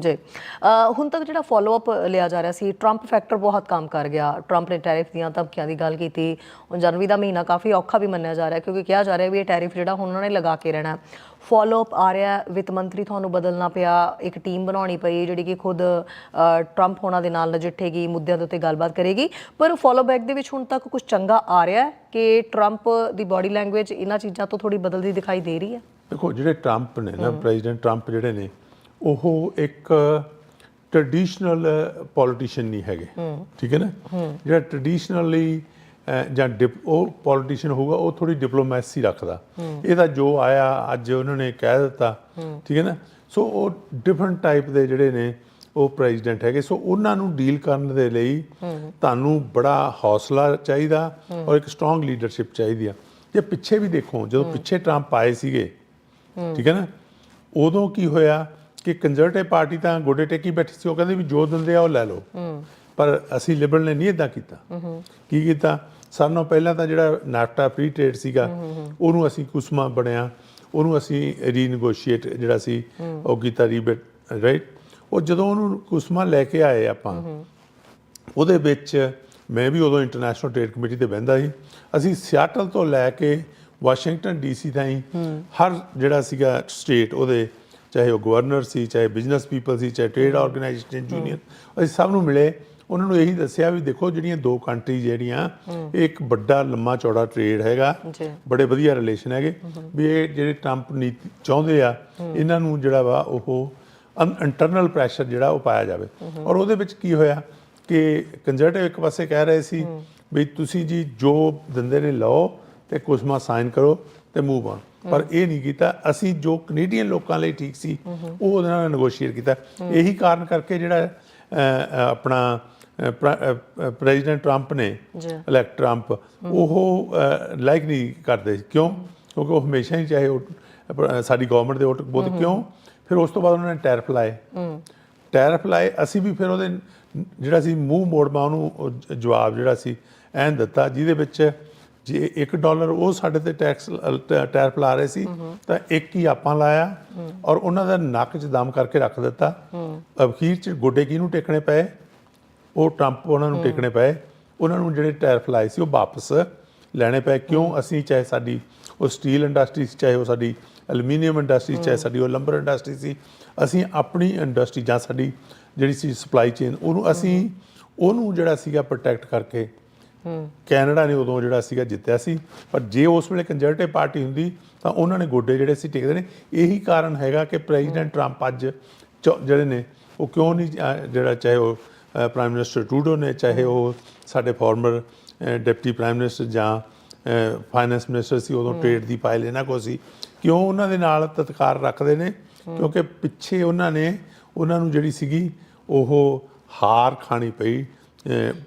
ਜੀ। ਹੁਣ ਤੱਕ ਜਿਹੜਾ ਫਾਲੋ ਅਪ ਲਿਆ ਜਾ ਰਿਹਾ ਸੀ ਟਰੰਪ ਫੈਕਟਰ ਬਹੁਤ ਕੰਮ ਕਰ ਗਿਆ। ਟਰੰਪ ਨੇ ਟੈਰਿਫ ਦੀਆਂ ਧਮਕੀਆਂ ਦੀ ਗੱਲ ਕੀਤੀ। ਹੁਣ ਜਨਵਰੀ ਦਾ ਮਹੀਨਾ ਕਾਫੀ ਔਖਾ ਵੀ ਮੰਨਿਆ ਜਾ ਰਿਹਾ ਕਿਉਂਕਿ ਕਿਹਾ ਜਾ ਰਿਹਾ ਵੀ ਇਹ ਟੈਰਿਫ ਜਿਹੜਾ ਹੁਣ ਉਹਨਾਂ ਨੇ ਲਗਾ ਕੇ ਰਹਿਣਾ। ਫਾਲੋ ਅਪ ਆ ਰਿਹਾ ਵਿੱਤ ਮੰਤਰੀ ਤੁਹਾਨੂੰ ਬਦਲਣਾ ਪਿਆ। ਇੱਕ ਟੀਮ ਬਣਾਉਣੀ ਪਈ ਜਿਹੜੀ ਕਿ ਖੁਦ ਟਰੰਪ ਹੋਣਾ ਦੇ ਨਾਲ ਨਜਿੱਠੇਗੀ ਮੁੱਦਿਆਂ ਦੇ ਉੱਤੇ ਗੱਲਬਾਤ ਕਰੇਗੀ। ਪਰ ਫਾਲੋ ਬੈਕ ਦੇ ਵਿੱਚ ਹੁਣ ਤੱਕ ਕੁਝ ਚੰਗਾ ਆ ਰਿਹਾ ਕਿ ਟਰੰਪ ਦੀ ਬਾਡੀ ਲੈਂਗੁਏਜ ਇਹਨਾਂ ਚੀਜ਼ਾਂ ਤੋਂ ਥੋੜੀ ਬਦਲਦੀ ਦਿਖਾਈ ਦੇ ਰਹੀ ਹੈ? ਦੇਖੋ ਜਿਹੜੇ ਟਰੰਪ ਨੇ ਨਾ ਪ੍ਰੈਜ਼ੀਡੈਂਟ ਟਰੰਪ ਜਿਹੜੇ ਨੇ ਉਹ ਇੱਕ ਟ੍ਰੈਡੀਸ਼ਨਲ ਪੋਲੀਟੀਸ਼ੀਅਨ ਨਹੀਂ ਹੈਗੇ। ਠੀਕ ਹੈ ਨਾ? ਜਿਹੜਾ ਟ੍ਰੈਡੀਸ਼ਨਲੀ ਜਾਂ ਡਿਪ- ਉਹ ਪੋਲੀਟੀਸ਼ੀਅਨ ਹੋਊਗਾ ਉਹ ਥੋੜੀ ਡਿਪਲੋਮੈਸੀ ਰੱਖਦਾ। ਇਹਦਾ ਜੋ ਆਇਆ ਅੱਜ ਉਹਨਾਂ ਨੇ ਕਹਿ ਦਿੱਤਾ। ਠੀਕ ਹੈ ਨਾ? ਸੋ ਉਹ ਡਿਫਰੈਂਟ ਟਾਈਪ ਦੇ ਜਿਹੜੇ ਨੇ ਉਹ ਪ੍ਰੈਜ਼ੀਡੈਂਟ ਹੈਗੇ। ਸੋ ਉਹਨਾਂ ਨੂੰ ਡੀਲ ਕਰਨ ਦੇ ਲਈ ਤੁਹਾਨੂੰ ਬੜਾ ਹੌਸਲਾ ਚਾਹੀਦਾ ਔਰ ਇੱਕ ਸਟਰੋਂਗ ਲੀਡਰਸ਼ਿਪ ਚਾਹੀਦੀ ਆ। ਜੇ ਪਿੱਛੇ ਵੀ ਦੇਖੋ ਜਦੋਂ ਪਿੱਛੇ ਟਰੰਪ ਆਏ ਸੀਗੇ ਠੀਕ ਹੈ ਨਾ? ਉਦੋਂ ਕੀ ਹੋਇਆ? ਕਿ ਕੰਜ਼ਰਵੇਟਿਵ ਪਾਰਟੀ ਤਾਂ ਗੋਡੇ ਟੇਕੀ ਬੈਠੀ ਸੀ, ਉਹ ਕਹਿੰਦੇ ਵੀ ਜੋ ਦਿੰਦੇ ਆ ਉਹ ਲੈ ਲਓ। ਪਰ ਅਸੀਂ ਲਿਬਰਲ ਨੇ ਨਹੀਂ ਇਦਾਂ ਕੀਤਾ। ਕੀ ਕੀਤਾ? ਸਾਰਿਆਂ ਨਾਲੋਂ ਪਹਿਲਾਂ ਤਾਂ ਜਿਹੜਾ ਨਾਫਟਾ ਫ੍ਰੀ ਟ੍ਰੇਡ ਸੀਗਾ, ਉਹਨੂੰ ਅਸੀਂ ਕੁਸਮਾ ਬਣਿਆ, ਉਹਨੂੰ ਅਸੀਂ ਰੀਨੇਗੋਸ਼ੀਏਟ ਜਿਹੜਾ ਸੀ, ਉਹ ਕੀਤਾ ਰੀਬੇਟ ਰਾਈਟ ਉਹ ਜਦੋਂ ਉਹਨੂੰ ਕੁਸਮਾ ਲੈ ਕੇ ਆਏ ਆਪਾਂ, ਉਹਦੇ ਵਿੱਚ ਮੈਂ ਵੀ ਉਦੋਂ ਇੰਟਰਨੈਸ਼ਨਲ ਟ੍ਰੇਡ ਕਮੇਟੀ ਤੇ ਬਹਿੰਦਾ ਸੀ। ਅਸੀਂ ਸਿਆਟਲ ਤੋਂ ਲੈ ਕੇ ਵਾਸ਼ਿੰਗਟਨ ਡੀਸੀ ਤਾਈਂ ਹਰ ਜਿਹੜਾ ਸੀਗਾ ਸਟੇਟ ਉਹਦੇ ਚਾਹੇ ਉਹ ਗਵਰਨਰ ਸੀ ਚਾਹੇ ਬਿਜ਼ਨਸ ਪੀਪਲ ਸੀ ਚਾਹੇ ਟ੍ਰੇਡ ਆਰਗੇਨਾਈਜੇਸ਼ਨ ਯੂਨੀਅਨ ਅਸੀਂ ਸਭ ਨੂੰ ਮਿਲੇ। ਉਹਨਾਂ ਨੂੰ ਇਹੀ ਦੱਸਿਆ ਵੀ ਦੇਖੋ ਜਿਹੜੀਆਂ ਦੋ ਕੰਟਰੀ ਜਿਹੜੀਆਂ ਇੱਕ ਵੱਡਾ ਲੰਮਾ ਚੌੜਾ ਟ੍ਰੇਡ ਹੈਗਾ। ਬੜੇ ਵਧੀਆ ਰਿਲੇਸ਼ਨ ਹੈਗੇ। ਵੀ ਇਹ ਜਿਹੜੇ ਟਰੰਪ ਨੀਤੀ ਚਾਹੁੰਦੇ ਆ ਇਹਨਾਂ ਨੂੰ ਜਿਹੜਾ ਵਾ ਉਹ ਇੰਟਰਨਲ ਪ੍ਰੈਸ਼ਰ ਜਿਹੜਾ ਉਹ ਪਾਇਆ ਜਾਵੇ। ਔਰ ਉਹਦੇ ਵਿੱਚ ਕੀ ਹੋਇਆ ਕਿ ਕੰਜ਼ਰਵੇਟਿਵ ਇੱਕ ਪਾਸੇ ਕਹਿ ਰਹੇ ਸੀ ਵੀ ਤੁਸੀਂ ਜੀ ਜੋ ਦਿੰਦੇ ਨੇ ਲਓ ਤੇ ਕੁਸਮਾ ਸਾਈਨ ਕਰੋ ਤੇ ਮੂਵ ਔਨ ਪਰ ਇਹ ਨਹੀਂ ਕੀਤਾ। ਅਸੀਂ ਜੋ ਕੈਨੇਡੀਅਨ ਲੋਕਾਂ ਲਈ ਠੀਕ ਸੀ ਉਹ ਉਹਦੇ ਨਾਲ ਨੈਗੋਸ਼ੀਏਟ ਕੀਤਾ। ਇਹੀ ਕਾਰਨ ਕਰਕੇ ਜਿਹੜਾ ਆਪਣਾ ਪ੍ਰੈਜ਼ੀਡੈਂਟ ਟਰੰਪ ਨੇ। ਇਲੈਕਟ ਟਰੰਪ ਉਹ ਲਾਈਕ ਨਹੀਂ ਕਰਦੇ। ਕਿਉਂ? ਕਿਉਂਕਿ ਉਹ ਹਮੇਸ਼ਾ ਹੀ ਚਾਹੇ ਸਾਡੀ ਗਵਰਨਮੈਂਟ ਦੇ ਬਹੁਤ ਕਿਉਂ? ਫਿਰ ਉਸ ਤੋਂ ਬਾਅਦ ਉਹਨਾਂ ਨੇ ਟੈਰਿਫ ਲਾਏ। ਟੈਰਿਫ ਲਾਏ ਅਸੀਂ ਵੀ ਫਿਰ ਉਹਦੇ ਜਿਹੜਾ ਸੀ ਮੂੰਹ ਮੋੜਮਾ ਉਹਨੂੰ ਜਵਾਬ ਜਿਹੜਾ ਸੀ ਐਨ ਦਿੱਤਾ ਜਿਹਦੇ ਵਿੱਚ ਜੇ 1 ਡਾਲਰ ਉਹ ਸਾਡੇ ਤੇ ਟੈਕਸ ਟੈਰਿਫ ਲਾ ਰਹੇ ਸੀ, ਤਾਂ ਇੱਕ ਹੀ ਆਪਾਂ ਲਾਇਆ ਔਰ ਉਹਨਾਂ ਦਾ ਨੱਕ 'ਚ ਦਮ ਕਰਕੇ ਰੱਖ ਦਿੱਤਾ। ਅਖੀਰ 'ਚ ਗੋਡੇ ਕਿਹਨੂੰ ਟੇਕਣੇ ਪਏ? ਉਹ ਟਰੰਪ ਉਹਨਾਂ ਨੂੰ ਟੇਕਣੇ ਪਏ। ਉਹਨਾਂ ਨੂੰ ਜਿਹੜੇ ਟੈਰਿਫ ਲਾਏ ਸੀ ਉਹ ਵਾਪਸ ਲੈਣੇ ਪਏ। ਕਿਉਂ? ਅਸੀਂ ਚਾਹੇ ਸਾਡੀ ਉਹ ਸਟੀਲ ਇੰਡਸਟਰੀ ਸੀ, ਚਾਹੇ ਉਹ ਸਾਡੀ ਐਲੂਮੀਨੀਅਮ ਇੰਡਸਟਰੀ ਚਾਹੇ ਸਾਡੀ ਉਹ ਲੰਬਰ ਇੰਡਸਟਰੀ ਸੀ, ਅਸੀਂ ਆਪਣੀ ਇੰਡਸਟਰੀ ਜਾਂ ਸਾਡੀ ਜਿਹੜੀ ਸੀ ਸਪਲਾਈ ਚੇਨ ਉਹਨੂੰ ਅਸੀਂ, ਉਹਨੂੰ ਜਿਹੜਾ ਸੀਗਾ ਪ੍ਰੋਟੈਕਟ ਕਰਕੇ ਕੈਨੇਡਾ ਨੇ ਉਦੋਂ ਜਿਹੜਾ ਸੀਗਾ ਜਿੱਤਿਆ ਸੀ ਪਰ ਜੇ ਉਸ ਵੇਲੇ ਕੰਜ਼ਰਵੇਟਿਵ ਪਾਰਟੀ ਹੁੰਦੀ ਤਾਂ ਉਹਨਾਂ ਨੇ ਗੋਡੇ ਜਿਹੜੇ ਸੀ ਟੇਕਦੇ ਨੇ। ਇਹੀ ਕਾਰਨ ਹੈਗਾ ਕਿ ਪ੍ਰੈਜ਼ੀਡੈਂਟ ਟਰੰਪ ਅੱਜ ਜਿਹੜੇ ਨੇ ਉਹ ਕਿਉਂ ਨਹੀਂ ਜਿਹੜਾ ਚਾਹੇ ਉਹ ਪ੍ਰਾਈਮ ਮਿਨਿਸਟਰ ਟਰੂਡੋ ਨੇ ਚਾਹੇ ਉਹ ਸਾਡੇ ਫਾਰਮਰ ਡਿਪਟੀ ਪ੍ਰਾਈਮ ਮਿਨਿਸਟਰ ਜਾਂ ਫਾਈਨੈਂਸ ਮਿਨਿਸਟਰ ਸੀ ਉਦੋਂ ਟ੍ਰੇਡ ਦੀ ਫਾਈਲ ਇਹਨਾਂ ਕੋਲ ਸੀ। ਕਿਉਂ ਉਹਨਾਂ ਦੇ ਨਾਲ ਤਤਕਾਰ ਰੱਖਦੇ ਨੇ? ਕਿਉਂਕਿ ਪਿੱਛੇ ਉਹਨਾਂ ਨੇ ਉਹਨਾਂ ਨੂੰ ਜਿਹੜੀ ਸੀਗੀ ਉਹ ਹਾਰ ਖਾਣੀ ਪਈ।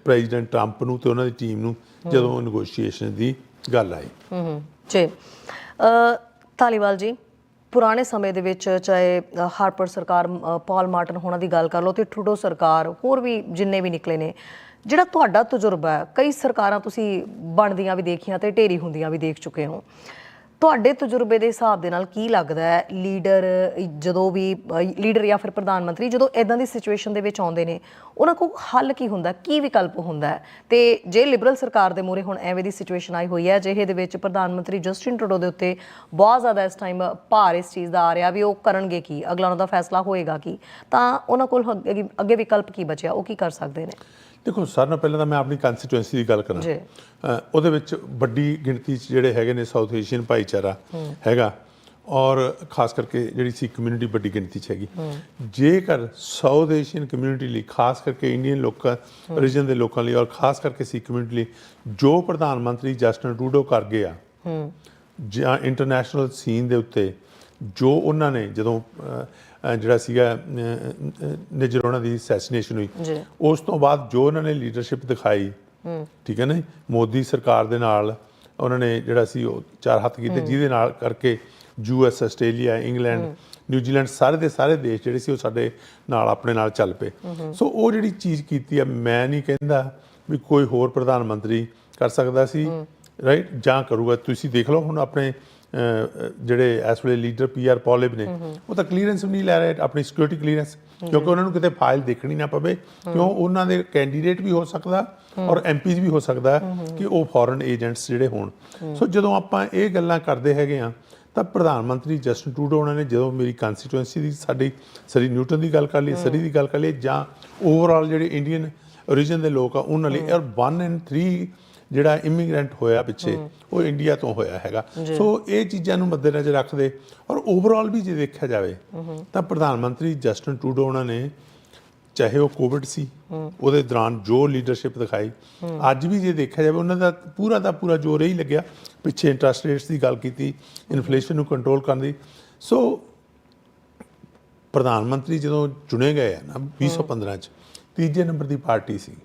ਪ੍ਰੈਜ਼ੀਡੈਂਟ ਟਰੰਪ ਨੂੰ ਤੇ ਉਹਨਾਂ ਦੀ ਟੀਮ ਨੂੰ ਜਦੋਂ ਨੈਗੋਸ਼ੀਏਸ਼ਨ ਦੀ ਗੱਲ ਆਈ। ਹੂੰ ਜੀ। ਅ, ਧਾਲੀਵਾਲ ਜੀ ਪੁਰਾਣੇ ਸਮੇਂ ਦੇ ਵਿੱਚ ਚਾਹੇ ਹਾਰਪਰ ਸਰਕਾਰ ਅ, ਪਾਲ ਮਾਰਟਨ ਹੋਣਾ ਦੀ ਗੱਲ ਕਰ ਲਓ ਤੇ ਟਰੂਡੋ ਸਰਕਾਰ ਹੋਰ ਵੀ ਜਿੰਨੇ ਵੀ ਨਿਕਲੇ ਨੇ ਜਿਹੜਾ ਤੁਹਾਡਾ ਤਜਰਬਾ ਹੈ ਕਈ ਸਰਕਾਰਾਂ ਤੁਸੀਂ ਬਣਦੀਆਂ ਵੀ ਦੇਖੀਆਂ ਤੇ ਢੇਰੀ ਹੁੰਦੀਆਂ ਵੀ ਦੇਖ ਚੁੱਕੇ ਹੋ। ਤੁਹਾਡੇ ਤਜਰਬੇ ਦੇ ਹਿਸਾਬ ਦੇ ਨਾਲ ਕੀ ਲੱਗਦਾ ਹੈ? ਲੀਡਰ, ਜਦੋਂ ਵੀ ਲੀਡਰ ਜਾਂ ਫਿਰ ਪ੍ਰਧਾਨ ਮੰਤਰੀ ਜਦੋਂ ਇਦਾਂ ਦੀ ਸਿਚੁਏਸ਼ਨ ਦੇ ਵਿੱਚ ਆਉਂਦੇ ਨੇ, ਉਹਨਾਂ ਕੋਲ ਹੱਲ ਕੀ ਹੁੰਦਾ? ਕੀ ਵਿਕਲਪ ਹੁੰਦਾ ਹੈ? ਤੇ ਜੇ ਲਿਬਰਲ ਸਰਕਾਰ ਦੇ ਮੂਹਰੇ ਹੁਣ ਐਵੇਂ ਦੀ ਸਿਚੁਏਸ਼ਨ ਆਈ ਹੋਈ ਹੈ ਜਿਹੇ ਦੇ ਵਿੱਚ ਪ੍ਰਧਾਨ ਮੰਤਰੀ ਜਸਟਿਨ ਟਰੂਡੋ ਦੇ ਉੱਤੇ ਬਹੁਤ ਜ਼ਿਆਦਾ ਇਸ ਟਾਈਮ ਭਾਰ ਇਸ ਚੀਜ਼ ਦਾ ਆ ਰਿਹਾ ਵੀ ਉਹ ਕਰਨਗੇ ਕੀ? ਅਗਲਾ ਉਹਨਾਂ ਦਾ ਫੈਸਲਾ ਹੋਏਗਾ ਕੀ? ਤਾਂ ਉਹਨਾਂ ਕੋਲ ਅੱਗੇ ਅੱਗੇ ਵਿਕਲਪ ਕੀ ਬਚਿਆ? ਉਹ ਕੀ ਕਰ ਸਕਦੇ ਨੇ? ਦੇਖੋ ਸਾਰਿਆਂ ਨਾਲੋਂ ਪਹਿਲਾਂ ਤਾਂ ਮੈਂ ਆਪਣੀ ਕੰਸਟੀਟੂਐਂਸੀ ਦੀ ਗੱਲ ਕਰਾਂ। ਜੀ। ਉਹਦੇ ਵਿੱਚ ਵੱਡੀ ਗਿਣਤੀ 'ਚ ਜਿਹੜੇ ਹੈਗੇ ਨੇ ਸਾਊਥ ਏਸ਼ੀਅਨ ਭਾਈਚਾਰਾ ਹੈਗਾ। ਔਰ ਖਾਸ ਕਰਕੇ ਜਿਹੜੀ ਸੀ ਕਮਿਊਨਿਟੀ ਵੱਡੀ ਗਿਣਤੀ 'ਚ ਹੈਗੀ। ਜੇਕਰ ਸਾਊਥ ਏਸ਼ੀਅਨ ਕਮਿਊਨਿਟੀ ਲਈ ਖਾਸ ਕਰਕੇ ਇੰਡੀਅਨ ਲੋਕਾਂ ਰੀਜਨ ਦੇ ਲੋਕਾਂ ਲਈ ਔਰ ਖਾਸ ਕਰਕੇ ਸੀ ਕਮਿਊਨਿਟੀ ਲਈ ਜੋ ਪ੍ਰਧਾਨ ਮੰਤਰੀ ਜਸਟਨ ਟਰੂਡੋ ਕਰ ਗਏ ਆ ਜਾਂ ਇੰਟਰਨੈਸ਼ਨਲ ਸੀਨ ਦੇ ਉੱਤੇ ਜੋ ਉਹਨਾਂ ਨੇ ਜਦੋਂ ਜਿਹੜਾ ਸੀਗਾ ਨਿਜਰ ਉਹਨਾਂ ਦੀ ਅਸੈਸੀਨੇਸ਼ਨ ਹੋਈ। ਉਸ ਤੋਂ ਬਾਅਦ ਜੋ ਉਹਨਾਂ ਨੇ ਲੀਡਰਸ਼ਿਪ ਦਿਖਾਈ ਠੀਕ ਹੈ ਨਾ? ਮੋਦੀ ਸਰਕਾਰ ਦੇ ਨਾਲ ਉਹਨਾਂ ਨੇ ਜਿਹੜਾ ਸੀ ਉਹ ਚਾਰ ਹੱਥ ਕੀਤੇ ਜਿਹਦੇ ਨਾਲ ਕਰਕੇ ਯੂਐਸ ਆਸਟ੍ਰੇਲੀਆ ਇੰਗਲੈਂਡ ਨਿਊਜ਼ੀਲੈਂਡ ਸਾਰੇ ਦੇ ਸਾਰੇ ਦੇਸ਼ ਜਿਹੜੇ ਸੀ ਉਹ ਸਾਡੇ ਨਾਲ ਆਪਣੇ ਨਾਲ ਚੱਲ ਪਏ। ਸੋ ਉਹ ਜਿਹੜੀ ਚੀਜ਼ ਕੀਤੀ ਆ ਮੈਂ ਨਹੀਂ ਕਹਿੰਦਾ ਵੀ ਕੋਈ ਹੋਰ ਪ੍ਰਧਾਨ ਮੰਤਰੀ ਕਰ ਸਕਦਾ ਸੀ ਰਾਈਟ ਜਾਂ ਕਰੂਗਾ। ਤੁਸੀਂ ਦੇਖ ਲਓ ਹੁਣ ਆਪਣੇ ਜਿਹੜੇ ਇਸ ਵੇਲੇ ਲੀਡਰ ਪੀਆਰ ਪੋਲਿਬ ਨੇ ਉਹ ਤਾਂ ਕਲੀਅਰੈਂਸ ਵੀ ਨਹੀਂ ਲੈ ਰਹੇ ਆਪਣੀ ਸਿਕਿਉਰਿਟੀ ਕਲੀਅਰੈਂਸ ਕਿਉਂਕਿ ਉਹਨਾਂ ਨੂੰ ਕਿਤੇ ਫਾਈਲ ਦੇਖਣੀ ਨਾ ਪਵੇ ਕਿਉਂ ਉਹਨਾਂ ਦੇ ਕੈਂਡੀਡੇਟ ਵੀ ਹੋ ਸਕਦਾ ਔਰ ਐਮਪੀਜ਼ ਵੀ ਹੋ ਸਕਦਾ ਕਿ ਉਹ ਫੋਰਨ ਏਜੰਟਸ ਜਿਹੜੇ ਹੋਣ। ਸੋ ਜਦੋਂ ਆਪਾਂ ਇਹ ਗੱਲਾਂ ਕਰਦੇ ਹੈਗੇ ਆ ਤਾਂ ਪ੍ਰਧਾਨ ਮੰਤਰੀ ਜਸਟਨ ਟਰੂਡੋ ਉਹਨਾਂ ਨੇ ਜਦੋਂ ਮੇਰੀ ਕੰਸਟੀਟੂਐਂਸੀ ਦੀ ਸਾਡੀ ਸਰੀ ਨਿਊਟਨ ਦੀ ਗੱਲ ਕਰ ਲਈ ਸਰੀ ਦੀ ਗੱਲ ਕਰ ਲਈ ਜਾਂ ਓਵਰਆਲ ਜਿਹੜੇ ਇੰਡੀਅਨ origin ਦੇ ਲੋਕ ਆ ਉਹਨਾਂ ਲਈ ਔਰ 1 ਇਨ 3 ਜਿਹੜਾ ਇਮੀਗ੍ਰੈਂਟ ਹੋਇਆ ਪਿੱਛੇ ਉਹ ਇੰਡੀਆ ਤੋਂ ਹੋਇਆ ਹੈਗਾ। ਸੋ ਇਹ ਚੀਜ਼ਾਂ ਨੂੰ ਮੱਦੇਨਜ਼ਰ ਰੱਖਦੇ। ਔਰ ਓਵਰਆਲ ਵੀ ਜੇ ਦੇਖਿਆ ਜਾਵੇ ਤਾਂ ਪ੍ਰਧਾਨ ਮੰਤਰੀ ਜਸਟਨ ਟਰੂਡੋ ਉਹਨਾਂ ਨੇ ਚਾਹੇ ਉਹ ਕੋਵਿਡ ਸੀ ਉਹਦੇ ਦੌਰਾਨ ਜੋ ਲੀਡਰਸ਼ਿਪ ਦਿਖਾਈ ਅੱਜ ਵੀ ਜੇ ਦੇਖਿਆ ਜਾਵੇ ਉਹਨਾਂ ਦਾ ਪੂਰਾ ਦਾ ਪੂਰਾ ਜ਼ੋਰ ਹੀ ਲੱਗਿਆ। ਪਿੱਛੇ ਇੰਟਰਸਟ ਰੇਟਸ ਦੀ ਗੱਲ ਕੀਤੀ ਇਨਫਲੇਸ਼ਨ ਨੂੰ ਕੰਟਰੋਲ ਕਰਨ ਦੀ। ਸੋ ਪ੍ਰਧਾਨ ਮੰਤਰੀ ਜਦੋਂ ਚੁਣੇ ਗਏ ਆ ਨਾ 2015 ਚ ਤੀਜੇ ਨੰਬਰ ਦੀ ਪਾਰਟੀ ਸੀ।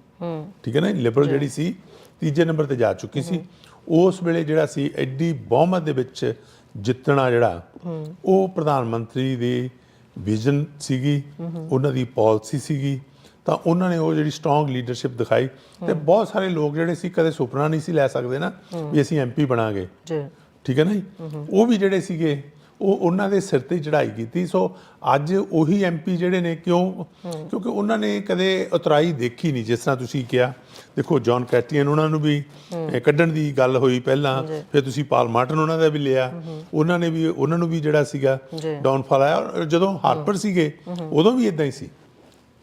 ਠੀਕ ਹੈ ਨਾ ਲਿਬਰਲ ਜਿਹੜੀ ਸੀ ਤੀਜੇ ਨੰਬਰ ਤੇ ਜਾ ਚੁੱਕੀ ਸੀ। ਉਸ ਵੇਲੇ ਜਿਹੜਾ ਸੀ ਐਡੀ ਬਹੁਮਤ ਦੇ ਵਿੱਚ ਜਿੱਤਣਾ ਜਿਹੜਾ ਉਹ ਪ੍ਰਧਾਨ ਮੰਤਰੀ ਦੀ ਵਿਜ਼ਨ ਸੀਗੀ ਉਹਨਾਂ ਦੀ ਪਾਲਿਸੀ ਸੀਗੀ। ਤਾਂ ਉਹਨਾਂ ਨੇ ਉਹ ਜਿਹੜੀ ਸਟਰੋਂਗ ਲੀਡਰਸ਼ਿਪ ਦਿਖਾਈ ਤੇ ਬਹੁਤ ਸਾਰੇ ਲੋਕ ਜਿਹੜੇ ਸੀ ਕਦੇ ਸੁਪਨਾ ਨਹੀਂ ਸੀ ਲੈ ਸਕਦੇ ਨਾ ਵੀ ਅਸੀਂ ਐਮਪੀ ਬਣਾਂਗੇ। ਜੀ। ਠੀਕ ਹੈ ਨਾ ਜੀ? ਉਹ ਵੀ ਜਿਹੜੇ ਸੀਗੇ ਉਹ ਉਹਨਾਂ ਦੇ ਸਿਰ ਤੇ ਚੜ੍ਹਾਈ ਕੀਤੀ। ਸੋ ਅੱਜ ਉਹੀ ਐਮਪੀ ਜਿਹੜੇ ਨੇ ਕਿਉਂ? ਕਿਉਂਕਿ ਉਹਨਾਂ ਨੇ ਕਦੇ ਉਤਰਾਈ ਦੇਖੀ ਨਹੀਂ ਜਿਸ ਤਰ੍ਹਾਂ ਤੁਸੀਂ ਕਿਹਾ। ਦੇਖੋ ਜੌਨ ਕੈਟੀਅਨ ਉਹਨਾਂ ਨੂੰ ਵੀ ਕੱਢਣ ਦੀ ਗੱਲ ਹੋਈ ਪਹਿਲਾਂ ਫਿਰ ਤੁਸੀਂ ਪਾਲ ਮਾਰਟਨ ਉਹਨਾਂ ਦਾ ਵੀ ਲਿਆ। ਉਹਨਾਂ ਨੇ ਵੀ ਉਹਨਾਂ ਨੂੰ ਵੀ ਜਿਹੜਾ ਸੀਗਾ। ਡਾਊਨਫਾਲ ਆਇਆ। ਜਦੋਂ ਹਾਰਪਰ ਸੀਗੇ ਉਦੋਂ ਵੀ ਇਦਾਂ ਹੀ ਸੀ।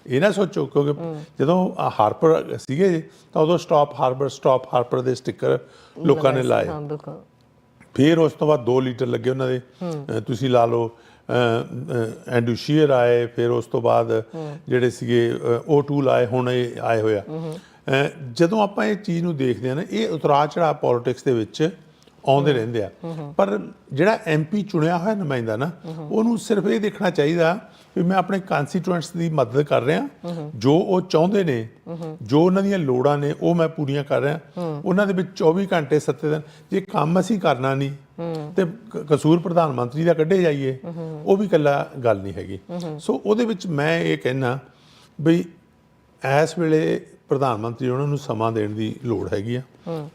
ਇਹ ਨਾ ਸੋਚੋ ਕਿਉਂਕਿ ਜਦੋਂ ਹਾਰਪਰ ਸੀਗੇ ਤਾਂ ਉਦੋਂ ਸਟਾਪ ਹਾਰਬਰ ਸਟਾਪ ਹਾਰਪਰ ਦੇ ਸਟicker ਲੋਕਾਂ ਨੇ ਲਾਏ। ਫਿਰ ਉਸ ਤੋਂ ਬਾਅਦ 2 ਲੀਟਰ ਲੱਗੇ ਉਹਨਾਂ ਦੇ। ਤੁਸੀਂ ਲਾ ਲਓ ਐਂਡੂ ਸ਼ੀਅਰ ਆਏ ਫਿਰ ਉਸ ਤੋਂ ਬਾਅਦ ਜਿਹੜੇ ਸੀਗੇ O2 ਲਾਏ ਹੁਣ ਇਹ ਆਏ ਹੋਇਆ ਜਦੋਂ ਆਪਾਂ ਇਹ ਚੀਜ਼ ਨੂੰ ਦੇਖਦੇ ਆ ਨਾ ਇਹ ਉਤਰਾਅ ਚੜਾਅ ਪੋਲਿਟਿਕਸ ਦੇ ਵਿੱਚ ਆਉਂਦੇ ਰਹਿੰਦੇ ਆ। ਪਰ ਜਿਹੜਾ ਐਮਪੀ ਚੁਣਿਆ ਹੋਇਆ ਨੁਮਾਇੰਦਾ ਨਾ ਉਹਨੂੰ ਸਿਰਫ ਇਹ ਦੇਖਣਾ ਚਾਹੀਦਾ ਵੀ ਮੈਂ ਆਪਣੇ ਕਨਸਟੀਟੂਐਂਟਸ ਦੀ ਮਦਦ ਕਰ ਰਿਹਾ ਜੋ ਉਹ ਚਾਹੁੰਦੇ ਨੇ ਜੋ ਉਹਨਾਂ ਦੀਆਂ ਲੋੜਾਂ ਨੇ ਉਹ ਮੈਂ ਪੂਰੀਆਂ ਕਰ ਰਿਹਾ। ਉਹਨਾਂ ਦੇ ਵਿੱਚ 24 ਘੰਟੇ ਸੱਤੇ ਦਿਨ ਜੇ ਕੰਮ ਅਸੀਂ ਕਰਨਾ ਨਹੀਂ ਤੇ ਕਸੂਰ ਪ੍ਰਧਾਨ ਮੰਤਰੀ ਦਾ ਕੱਢੇ ਜਾਈਏ ਉਹ ਵੀ ਇਕੱਲਾ ਗੱਲ ਨਹੀਂ ਹੈਗੀ। ਸੋ ਉਹਦੇ ਵਿੱਚ ਮੈਂ ਇਹ ਕਹਿਣਾ ਬਈ ਇਸ ਵੇਲੇ ਪ੍ਰਧਾਨ ਮੰਤਰੀ ਉਹਨਾਂ ਨੂੰ ਸਮਾਂ ਦੇਣ ਦੀ ਲੋੜ ਹੈਗੀ ਆ।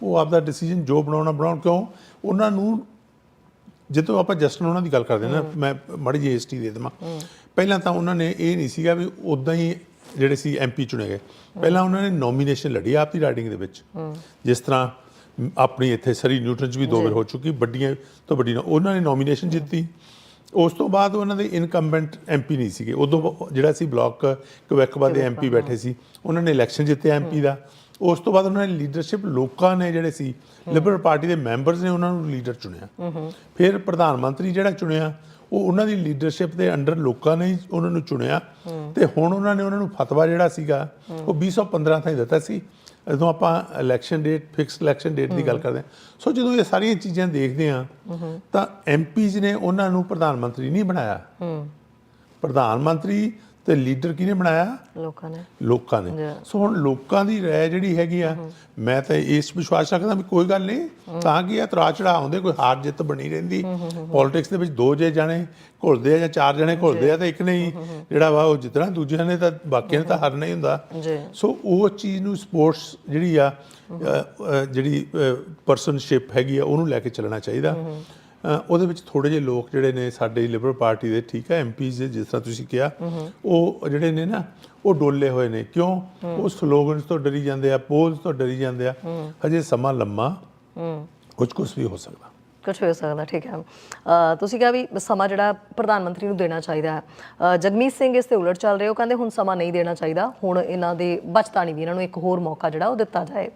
ਉਹ ਆਪਦਾ ਡਿਸੀਜਨ ਜੋ ਬਣਾਉਣਾ ਬਣਾਉਣ ਕਿਉਂ? ਉਹਨਾਂ ਨੂੰ ਜਦੋਂ ਆਪਾਂ ਜਸਟਨ ਉਹਨਾਂ ਦੀ ਗੱਲ ਕਰਦੇ ਨਾ ਮੈਂ ਮੜੀ ਜੀ ਹਿਸਟਰੀ ਦੇ ਦੇਵਾਂ। ਪਹਿਲਾਂ ਤਾਂ ਉਹਨਾਂ ਨੇ ਇਹ ਨਹੀਂ ਸੀਗਾ ਵੀ ਉਦਾਂ ਹੀ ਜਿਹੜੇ ਸੀ ਐਮਪੀ ਚੁਣੇ ਗਏ। ਪਹਿਲਾਂ ਉਹਨਾਂ ਨੇ ਨੋਮੀਨੇਸ਼ਨ ਲੜੀ ਆਪ ਦੀ ਰਾਈਡਿੰਗ ਦੇ ਵਿੱਚ। ਜਿਸ ਤਰ੍ਹਾਂ ਆਪਣੀ ਇੱਥੇ ਸਰੀ ਨਿਊਟਨ ਚ ਵੀ ਦੋ ਵਾਰ ਹੋ ਚੁੱਕੀ ਵੱਡੀਆਂ ਤੋਂ ਵੱਡੀ ਉਹਨਾਂ ਨੇ ਨੋਮੀਨੇਸ਼ਨ ਜਿੱਤੀ। ਉਸ ਤੋਂ ਬਾਅਦ ਉਹਨਾਂ ਦੇ ਇਨਕੰਬੈਂਟ ਐਮਪੀ ਨਹੀਂ ਸੀਗੇ। ਉਦੋਂ ਜਿਹੜਾ ਸੀ ਬਲਾਕ ਕੁਵੈਕਬਾ ਦੇ ਐਮਪੀ ਬੈਠੇ ਸੀ ਉਹਨਾਂ ਨੇ ਇਲੈਕਸ਼ਨ ਜਿੱਤਿਆ ਐਮਪੀ ਦਾ। ਉਸ ਤੋਂ ਬਾਅਦ ਉਹਨਾਂ ਨੇ ਲੀਡਰਸ਼ਿਪ ਲੋਕਾਂ ਨੇ ਜਿਹੜੇ ਸੀ ਲਿਬਰਲ ਪਾਰਟੀ ਦੇ ਮੈਂਬਰਸ ਨੇ ਉਹਨਾਂ ਨੂੰ ਲੀਡਰ ਚੁਣਿਆ। ਫਿਰ ਪ੍ਰਧਾਨ ਮੰਤਰੀ ਜਿਹੜਾ ਚੁਣਿਆ ਉਹ ਉਹਨਾਂ ਦੀ ਲੀਡਰਸ਼ਿਪ ਦੇ ਅੰਡਰ ਲੋਕਾਂ ਨੇ ਹੀ ਉਹਨਾਂ ਨੂੰ ਚੁਣਿਆ। ਤੇ ਹੁਣ ਉਹਨਾਂ ਨੇ ਉਹਨਾਂ ਨੂੰ ਫਤਵਾ ਜਿਹੜਾ ਸੀਗਾ ਉਹ 2015 ਤਾਈਂ ਦਿੱਤਾ ਸੀ। ਜਦੋਂ ਆਪਾਂ election date fix election date ਦੀ ਗੱਲ ਕਰਦੇ ਹਾਂ। ਸੋ ਜਦੋਂ ਇਹ ਸਾਰੀਆਂ ਚੀਜ਼ਾਂ ਦੇਖਦੇ ਹਾਂ ਤਾਂ ਐਮਪੀਜ਼ ਨੇ ਉਹਨਾਂ ਨੂੰ ਪ੍ਰਧਾਨ ਮੰਤਰੀ ਨਹੀਂ ਬਣਾਇਆ। ਪ੍ਰਧਾਨ ਮੰਤਰੀ ਤੇ ਲੀਡਰ ਕਿਹਨੇ ਬਣਾਇਆ? ਲੋਕਾਂ ਨੇ। ਲੋਕਾਂ ਨੇ। ਸੋ ਹੁਣ ਲੋਕਾਂ ਦੀ ਰਾਏ ਜਿਹੜੀ ਹੈਗੀ ਆ ਮੈਂ ਤਾਂ ਇਸ ਵਿਸ਼ਵਾਸ ਰੱਖਦਾ ਵੀ ਕੋਈ ਗੱਲ ਨਹੀਂ ਤਾਂ ਕੀ ਆ ਤਰਾ ਚੜਾ ਆਉਂਦੇ ਕੋਈ ਹਾਰ ਜਿੱਤ ਬਣੀ ਰਹਿੰਦੀ। ਪੋਲਿਟਿਕਸ ਦੇ ਵਿੱਚ ਦੋ ਜੇ ਜਾਣੇ ਘੁਲਦੇ ਆ ਜਾਂ ਚਾਰ ਜਣੇ ਘੁਲਦੇ ਆ ਤਾਂ ਇੱਕ ਨੇ ਜਿਹੜਾ ਵਾ ਉਹ ਜਿੱਤਣਾ ਦੂਜਿਆਂ ਨੇ ਤਾਂ ਬਾਕੀਆਂ ਨੇ ਤਾਂ ਹਾਰਨਾ ਹੀ ਹੁੰਦਾ। ਸੋ ਉਹ ਚੀਜ਼ ਨੂੰ ਸਪੋਰਟਸ ਜਿਹੜੀ ਆ ਜਿਹੜੀ ਪਰਸਨਸ਼ਿਪ ਹੈਗੀ ਆ ਉਹਨੂੰ ਲੈ ਕੇ ਚੱਲਣਾ ਚਾਹੀਦਾ। ਉਹਦੇ ਵਿੱਚ ਥੋੜੇ ਜਿਹੇ ਲੋਕ ਜਿਹੜੇ ਨੇ ਸਾਡੇ ਲਿਬਰਲ ਪਾਰਟੀ ਦੇ ਠੀਕ ਹੈ ਐਮਪੀਜ਼ ਦੇ ਜਿਸ ਤਰ੍ਹਾਂ ਤੁਸੀਂ ਕਿਹਾ ਉਹ ਜਿਹੜੇ ਨੇ ਨਾ ਉਹ ਡੋਲੇ ਹੋਏ ਨੇ। ਕਿਉਂ? ਉਹ ਸਲੋਗਨਸ ਤੋਂ ਡਰੀ ਜਾਂਦੇ ਆ ਪੋਲਸ ਤੋਂ ਡਰੀ ਜਾਂਦੇ ਆ। ਹਜੇ ਸਮਾਂ ਲੰਮਾ ਕੁਝ ਕੁਝ ਵੀ ਹੋ ਸਕਦਾ। ਕੁਝ ਹੋ ਸਕਦਾ ਠੀਕ ਹੈ। ਅ, ਤੁਸੀਂ ਕਿਹਾ ਵੀ ਸਮਾਂ ਜਿਹੜਾ ਪ੍ਰਧਾਨ ਮੰਤਰੀ ਨੂੰ ਦੇਣਾ ਚਾਹੀਦਾ ਹੈ। ਅ, ਜਗਮੀਤ ਸਿੰਘ ਇਸ ਤੇ ਉਲਟ ਚੱਲ ਰਹੇ ਉਹ ਕਹਿੰਦੇ ਹੁਣ ਸਮਾਂ ਨਹੀਂ ਦੇਣਾ ਚਾਹੀਦਾ ਹੁਣ ਇਹਨਾਂ ਦੇ ਬਚਤਾ ਨਹੀਂ ਵੀ ਇਹਨਾਂ ਨੂੰ ਇੱਕ ਹੋਰ ਮੌਕਾ ਜਿਹੜਾ ਉਹ ਦਿੱਤਾ ਜਾਏ।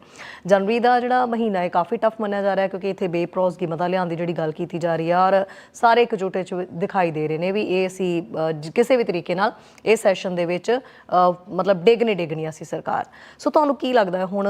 ਜਨਵਰੀ ਦਾ ਜਿਹੜਾ ਮਹੀਨਾ ਹੈ ਕਾਫੀ ਟਫ ਮੰਨਿਆ ਜਾ ਰਿਹਾ ਹੈ ਕਿਉਂਕਿ ਇੱਥੇ ਬੇਪਰੋਸ ਮਤਾ ਲਿਆਉਣ ਦੀ ਜਿਹੜੀ ਗੱਲ ਕੀਤੀ ਜਾ ਰਹੀ ਹੈ ਔਰ ਸਾਰੇ ਇਕਜੁੱਟੇ ਚ ਦਿਖਾਈ ਦੇ ਰਹੇ ਨੇ ਵੀ ਇਹ ਅਸੀਂ ਅ, ਜ- ਕਿਸੇ ਵੀ ਤਰੀਕੇ ਨਾਲ ਇਹ ਸੈਸ਼ਨ ਦੇ ਵਿੱਚ ਅ, ਮਤਲਬ ਡਿੱਗ ਨਹੀਂ ਡਿੱਗਣੀ ਅਸੀਂ ਸਰਕਾਰ। ਸੋ ਤੁਹਾਨੂੰ ਕੀ ਲੱਗਦਾ ਹੈ ਹੁਣ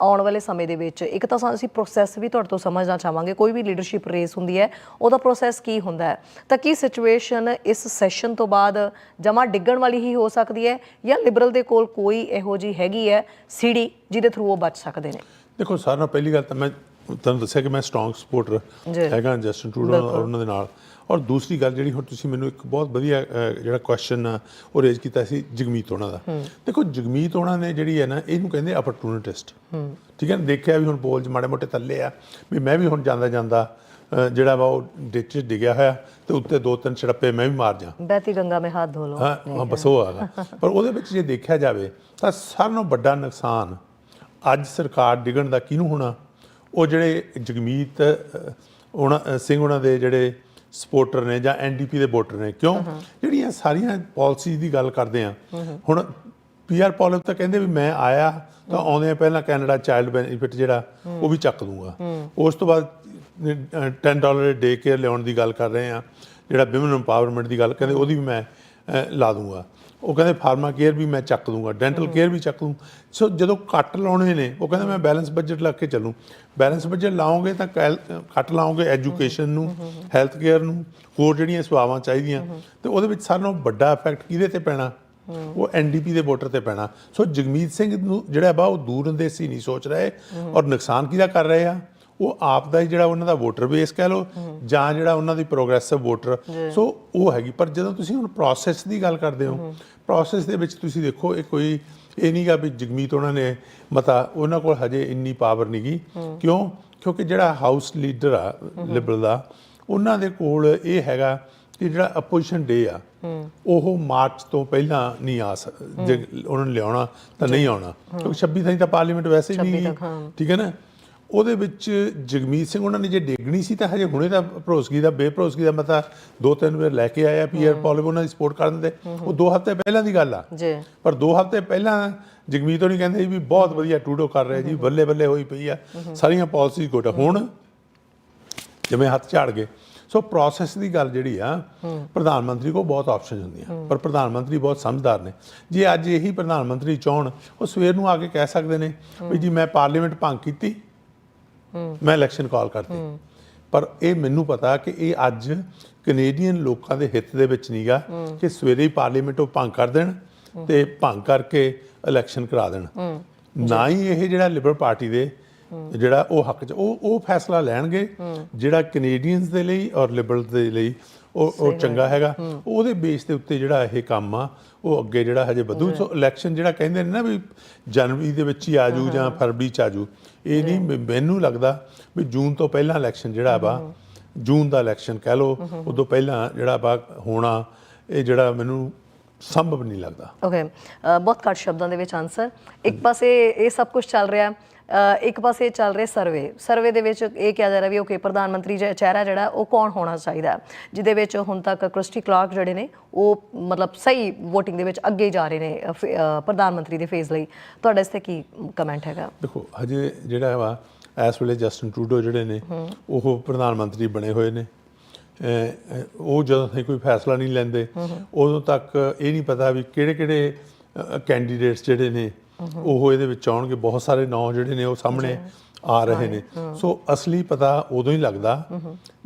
ਆਉਣ ਵਾਲੇ ਸਮੇਂ ਦੇ ਵਿੱਚ ਇੱਕ ਤਾਂ ਅਸੀਂ ਪ੍ਰੋਸੈਸ ਵੀ ਤੁਹਾਡੇ ਤੋਂ ਸਮਝਣਾ ਚਾਹਾਂਗੇ ਕੋਈ ਵੀ ਲੀਡਰਸ਼ਿਪ ਰੇਸ ਹੁੰਦੀ ਹੈ ਉਹਦਾ ਪ੍ਰੋਸੈਸ ਕੀ ਹੁੰਦਾ ਹੈ? ਤਾਂ ਕੀ ਸਿਚੁਏਸ਼ਨ ਇਸ ਸੈਸ਼ਨ ਤੋਂ ਬਾਅਦ ਜਮਾ ਡਿੱਗਣ ਵਾਲੀ ਹੀ ਹੋ ਸਕਦੀ ਹੈ ਜਾਂ ਲਿਬਰਲ ਦੇ ਕੋਲ ਕੋਈ ਇਹੋ ਜੀ ਹੈਗੀ ਹੈ ਸੀੜੀ ਜਿਹਦੇ ਥਰੂ ਉਹ ਬਚ ਸਕਦੇ ਨੇ? ਦੇਖੋ ਸਾਰਿਆਂ ਨਾਲੋਂ ਪਹਿਲੀ ਗੱਲ ਤਾਂ ਮੈਂ ਤੁਹਾਨੂੰ ਦੱਸਿਆ ਕਿ ਮੈਂ ਸਟਰੋਂਗ ਸਪੋਰਟਰ। ਹੈਗਾ ਜਸਟਨ ਟਰੂਡੋ ਔਰ ਉਹਨਾਂ ਦੇ ਨਾਲ। ਔਰ ਦੂਸਰੀ ਗੱਲ ਜਿਹੜੀ ਹੁਣ ਤੁਸੀਂ ਮੈਨੂੰ ਇੱਕ ਬਹੁਤ ਵਧੀਆ ਜਿਹੜਾ ਕੁਐਸਚਨ ਉਹ ਰੇਜ਼ ਕੀਤਾ ਸੀ ਜਗਮੀਤ ਉਹਨਾਂ ਦਾ। ਦੇਖੋ ਜਗਮੀਤ ਉਹਨਾਂ ਨੇ ਜਿਹੜੀ ਹੈ ਨਾ ਇਹਨੂੰ ਕਹਿੰਦੇ ਅਪਰਚੂਨਿਟਿਸਟ ਠੀਕ ਹੈ ਨਾ? ਦੇਖਿਆ ਵੀ ਹੁਣ ਬੋਲ 'ਚ ਮਾੜੇ ਮੋਟੇ ਥੱਲੇ ਆ ਵੀ ਮੈਂ ਵੀ ਹੁਣ ਜਾਂਦਾ ਜਾਂਦਾ ਜਿਹੜਾ ਵਾ ਉਹ ਡਿੱਚ ਡਿੱਗਿਆ ਹੋਇਆ ਤੇ ਉੱਤੇ ਦੋ ਤਿੰਨ ਛੜੱਪੇ ਮੈਂ ਵੀ ਮਾਰ ਜਾ ਬਹਿਤੀ ਗੰਗਾ ਮੇ ਹੱਥ ਧੋ ਲਓ ਹਾਂ ਬਸ ਉਹ ਆਗਾ ਪਰ ਉਹਦੇ ਵਿੱਚ ਜੇ ਦੇਖਿਆ ਜਾਵੇ ਤਾਂ ਸਾਰਿਆਂ ਨਾਲੋਂ ਵੱਡਾ ਨੁਕਸਾਨ ਅੱਜ ਸਰਕਾਰ ਡਿੱਗਣ ਦਾ ਕਿਹਨੂੰ ਹੋਣਾ? ਉਹ ਜਿਹੜੇ ਜਗਮੀਤ ਉਹਨਾਂ ਸਿੰਘ ਉਹਨਾਂ ਦੇ ਜਿਹੜੇ ਸਪੋਰਟਰ ਨੇ ਜਾਂ ਐਨਡੀਪੀ ਦੇ ਵੋਟਰ ਨੇ ਕਿਉਂ? ਜਿਹੜੀਆਂ ਸਾਰੀਆਂ ਪਾਲਿਸੀ ਦੀ ਗੱਲ ਕਰਦੇ ਆ ਹੁਣ ਪੀਆਰ ਪਾਲਿਸੀ ਤਾਂ ਕਹਿੰਦੇ ਵੀ ਮੈਂ ਆਇਆ ਤਾਂ ਆਉਂਦੇ ਪਹਿਲਾਂ ਕੈਨੇਡਾ ਚਾਈਲਡ ਬੈਨੀਫਿਟ ਜਿਹੜਾ ਉਹ ਵੀ ਚੱਕ ਦੂੰਗਾ। ਉਸ ਤੋਂ ਬਾਅਦ ਅਹ, 10 ਡਾਲਰ ਡੇ ਕੇਅਰ ਲਿਆਉਣ ਦੀ ਗੱਲ ਕਰ ਰਹੇ ਆ ਜਿਹੜਾ ਵਿਮਨ ਐਮਪਾਵਰਮੈਂਟ ਦੀ ਗੱਲ ਕਹਿੰਦੇ ਉਹਦੀ ਵੀ ਮੈਂ ਲਾ ਦੂੰਗਾ। ਉਹ ਕਹਿੰਦੇ ਫਾਰਮਾ ਕੇਅਰ ਵੀ ਮੈਂ ਚੱਕ ਦੂੰਗਾ ਡੈਂਟਲ ਕੇਅਰ ਵੀ ਚੱਕ ਦੂੰ। ਸੋ ਜਦੋਂ ਕੱਟ ਲਾਉਣੇ ਨੇ ਉਹ ਕਹਿੰਦਾ ਮੈਂ ਬੈਲੈਂਸ ਬਜਟ ਲਾ ਕੇ ਚੱਲੂੰ। ਬੈਲੈਂਸ ਬਜਟ ਲਾਓਗੇ ਤਾਂ ਕੱਟ ਲਾਓਗੇ ਐਜੂਕੇਸ਼ਨ ਨੂੰ ਹੈਲਥ ਕੇਅਰ ਨੂੰ ਹੋਰ ਜਿਹੜੀਆਂ ਸੇਵਾਵਾਂ ਚਾਹੀਦੀਆਂ। ਤੇ ਉਹਦੇ ਵਿੱਚ ਸਾਰਿਆਂ ਨਾਲੋਂ ਵੱਡਾ ਇਫੈਕਟ ਕਿਹਦੇ ਤੇ ਪੈਣਾ? ਉਹ ਐਨਡੀਪੀ ਦੇ ਵੋਟਰ ਤੇ ਪੈਣਾ। ਸੋ ਜਗਮੀਤ ਸਿੰਘ ਨੂੰ ਜਿਹੜਾ ਵਾ ਉਹ ਦੂਰ ਅੰਦੇਸੀ ਨਹੀਂ ਸੋਚ ਰਹੇ ਔਰ ਨੁਕਸਾਨ ਕਿਹਦਾ ਕਰ ਰਹੇ ਆ? ਉਹ ਆਪ ਦਾ ਜਿਹੜਾ ਉਹਨਾਂ ਦਾ ਵੋਟਰ ਬੇਸ ਕਹਿ ਲਓ ਜਾਂ ਜਿਹੜਾ ਉਹਨਾਂ ਦੀ ਪ੍ਰੋਗਰੈਸਿਵ ਵੋਟਰ। ਸੋ ਉਹ ਹੈਗੀ ਪਰ ਜਦੋਂ ਤੁਸੀਂ ਹੁਣ ਪ੍ਰੋਸੈਸ ਦੀ ਗੱਲ ਕਰਦੇ ਹੋ ਪ੍ਰੋਸੈਸ ਦੇ ਵਿੱਚ ਤੁਸੀਂ ਦੇਖੋ ਇਹ ਕੋਈ ਇਹ ਨਹੀਂਗਾ ਵੀ ਜਗਮੀਤ ਉਹਨਾਂ ਨੇ ਮਤਾ ਉਹਨਾਂ ਕੋਲ ਹਜੇ ਇੰਨੀ ਪਾਵਰ ਨਹੀਂਗੀ ਕਿਉਂ? ਕਿਉਂਕਿ ਜਿਹੜਾ ਹਾਊਸ ਲੀਡਰ ਆ ਲਿਬਰਲ ਦਾ ਉਹਨਾਂ ਦੇ ਕੋਲ ਇਹ ਹੈਗਾ ਕਿ ਜਿਹੜਾ ਆਪੋਜੀਸ਼ਨ ਡੇ ਆ ਉਹ ਮਾਰਚ ਤੋਂ ਪਹਿਲਾਂ ਨਹੀਂ ਆ ਸਕ ਜੇ ਉਹਨਾਂ ਨੂੰ ਲਿਆਉਣਾ ਤਾਂ ਨਹੀਂ ਆਉਣਾ। ਕਿਉਂਕਿ 26 ਤਾਰੀਖ ਤਾਂ ਪਾਰਲੀਮੈਂਟ ਵੈਸੇ ਹੀ। ਨਹੀਂ ਠੀਕ ਹੈ ਨਾ? ਉਹਦੇ ਵਿੱਚ ਜਗਮੀਤ ਸਿੰਘ ਉਹਨਾਂ ਨੇ ਜੇ ਡੇਗਣੀ ਸੀ ਤਾਂ ਹਜੇ ਹੁਣੇ ਤਾਂ ਭਰੋਸਗੀ ਦਾ ਬੇਭਰੋਸਗੀ ਦਾ ਮਤਾ ਦੋ ਤਿੰਨ ਵਾਰ ਲੈ ਕੇ ਆਇਆ ਪੀਆਰ ਪੋਲਿਵ ਉਹਨਾਂ ਦੀ ਸਪੋਰਟ ਕਰਨ ਦੇ ਉਹ ਦੋ ਹਫ਼ਤੇ ਪਹਿਲਾਂ ਦੀ ਗੱਲ ਆ। ਜੀ। ਪਰ ਦੋ ਹਫ਼ਤੇ ਪਹਿਲਾਂ ਜਗਮੀਤ ਹੋਣੀ ਕਹਿੰਦੇ ਸੀ ਵੀ ਬਹੁਤ ਵਧੀਆ ਟੂਡੋ ਕਰ ਰਹੇ ਜੀ ਬੱਲੇ ਬੱਲੇ ਹੋਈ ਪਈ ਆ। ਸਾਰੀਆਂ ਪਾਲਿਸੀ ਗੁੱਡ ਹੁਣ ਜਿਵੇਂ ਹੱਥ ਝਾੜ ਗਏ। ਸੋ ਪ੍ਰੋਸੈਸ ਦੀ ਗੱਲ ਜਿਹੜੀ ਆ ਪ੍ਰਧਾਨ ਮੰਤਰੀ ਕੋਲ ਬਹੁਤ ਆਪਸ਼ਨ ਹੁੰਦੀਆਂ। ਪਰ ਪ੍ਰਧਾਨ ਮੰਤਰੀ ਬਹੁਤ ਸਮਝਦਾਰ ਨੇ। ਜੇ ਅੱਜ ਇਹੀ ਪ੍ਰਧਾਨ ਮੰਤਰੀ ਚਾਹਣ ਉਹ ਸਵੇਰ ਨੂੰ ਆ ਕੇ ਕਹਿ ਸਕਦੇ ਨੇ ਵੀ ਜੀ ਮੈਂ ਪਾਰਲੀਮੈਂਟ ਭੰਗ ਕੀਤੀ ਮੈਂ ਇਲੈਕਸ਼ਨ ਕਾਲ ਕਰਤੀ। ਪਰ ਇਹ ਮੈਨੂੰ ਪਤਾ ਕਿ ਇਹ ਅੱਜ ਕੈਨੇਡੀਅਨ ਲੋਕਾਂ ਦੇ ਹਿੱਤ ਦੇ ਵਿੱਚ ਨਹੀਂਗਾ ਕਿ ਸਵੇਰੇ ਹੀ ਪਾਰਲੀਮੈਂਟ ਉਹ ਭੰਗ ਕਰ ਦੇਣ ਤੇ ਭੰਗ ਕਰਕੇ ਇਲੈਕਸ਼ਨ ਕਰਾ ਦੇਣ। ਨਾ ਹੀ ਇਹ ਜਿਹੜਾ ਲਿਬਰਲ ਪਾਰਟੀ ਦੇ ਜਿਹੜਾ ਉਹ ਹੱਕ ਚ ਉਹ ਉਹ ਫੈਸਲਾ ਲੈਣਗੇ ਜਿਹੜਾ ਕੈਨੇਡੀਅਨਸ ਦੇ ਲਈ ਔਰ ਲਿਬਰਲ ਦੇ ਲਈ ਉਹ ਉਹ ਚੰਗਾ ਹੈਗਾ। ਉਹਦੇ ਬੇਸ ਦੇ ਉੱਤੇ ਜਿਹੜਾ ਇਹ ਕੰਮ ਆ ਉਹ ਅੱਗੇ ਜਿਹੜਾ ਹਜੇ ਵਧੂ। ਸੋ ਇਲੈਕਸ਼ਨ ਜਿਹੜਾ ਕਹਿੰਦੇ ਨੇ ਨਾ ਵੀ ਜਨਵਰੀ ਦੇ ਵਿੱਚ ਹੀ ਆਜੂ ਜਾਂ ਫਰਵਰੀ ਚ ਆਜੂ ਇਹ ਨਹੀਂ ਮੈਨੂੰ ਲੱਗਦਾ ਵੀ ਜੂਨ ਤੋਂ ਪਹਿਲਾਂ ਇਲੈਕਸ਼ਨ ਜਿਹੜਾ ਵਾ ਜੂਨ ਦਾ ਇਲੈਕਸ਼ਨ ਕਹਿ ਲਓ ਉਦੋਂ ਪਹਿਲਾਂ ਜਿਹੜਾ ਵਾ ਹੋਣਾ ਇਹ ਜਿਹੜਾ ਮੈਨੂੰ ਸੰਭਵ ਨਹੀਂ ਲੱਗਦਾ। ਓਕੇ ਬਹੁਤ ਘੱਟ ਸ਼ਬਦਾਂ ਦੇ ਵਿੱਚ ਆਨਸਰ ਇੱਕ ਪਾਸੇ ਇਹ ਸਭ ਕੁਝ ਚੱਲ ਰਿਹਾ। ਹੈ ਇੱਕ ਪਾਸੇ ਚੱਲ ਰਿਹਾ ਸਰਵੇ ਸਰਵੇ ਦੇ ਵਿੱਚ ਇਹ ਕਿਹਾ ਜਾ ਰਿਹਾ ਵੀ ਓਕੇ ਪ੍ਰਧਾਨ ਮੰਤਰੀ ਜਿਹੜਾ ਚਿਹਰਾ ਜਿਹੜਾ ਉਹ ਕੌਣ ਹੋਣਾ ਚਾਹੀਦਾ? ਜਿਹਦੇ ਵਿੱਚ ਹੁਣ ਤੱਕ ਕ੍ਰਿਸਟੀ ਕਲਾਰਕ ਜਿਹੜੇ ਨੇ ਉਹ ਮਤਲਬ ਸਹੀ VOTING ਦੇ ਵਿੱਚ ਅੱਗੇ ਜਾ ਰਹੇ ਨੇ ਪ੍ਰਧਾਨ ਮੰਤਰੀ ਦੇ ਫੇਜ਼ ਲਈ। ਤੁਹਾਡਾ ਇਸ ਤੇ ਕੀ ਕਮੈਂਟ ਹੈਗਾ? ਦੇਖੋ ਹਜੇ ਜਿਹੜਾ ਵਾ ਇਸ ਵੇਲੇ ਜਸਟਨ ਟਰੂਡੋ ਜਿਹੜੇ ਨੇ ਉਹ ਪ੍ਰਧਾਨ ਮੰਤਰੀ ਬਣੇ ਹੋਏ ਨੇ। ਉਹ ਜਦੋਂ ਤਾਈਂ ਕੋਈ ਫੈਸਲਾ ਨਹੀਂ ਲੈਂਦੇ ਉਦੋਂ ਤੱਕ ਇਹ ਨਹੀਂ ਪਤਾ ਵੀ ਕਿਹੜੇ ਕਿਹੜੇ ਕੈਂਡੀਡੇਟਸ ਜਿਹੜੇ ਨੇ ਉਹ ਇਹਦੇ ਵਿੱਚ ਆਉਣਗੇ ਬਹੁਤ ਸਾਰੇ ਨਾਂ ਜਿਹੜੇ ਨੇ ਉਹ ਸਾਹਮਣੇ ਆ ਰਹੇ ਨੇ। ਸੋ ਅਸਲੀ ਪਤਾ ਉਦੋਂ ਹੀ ਲੱਗਦਾ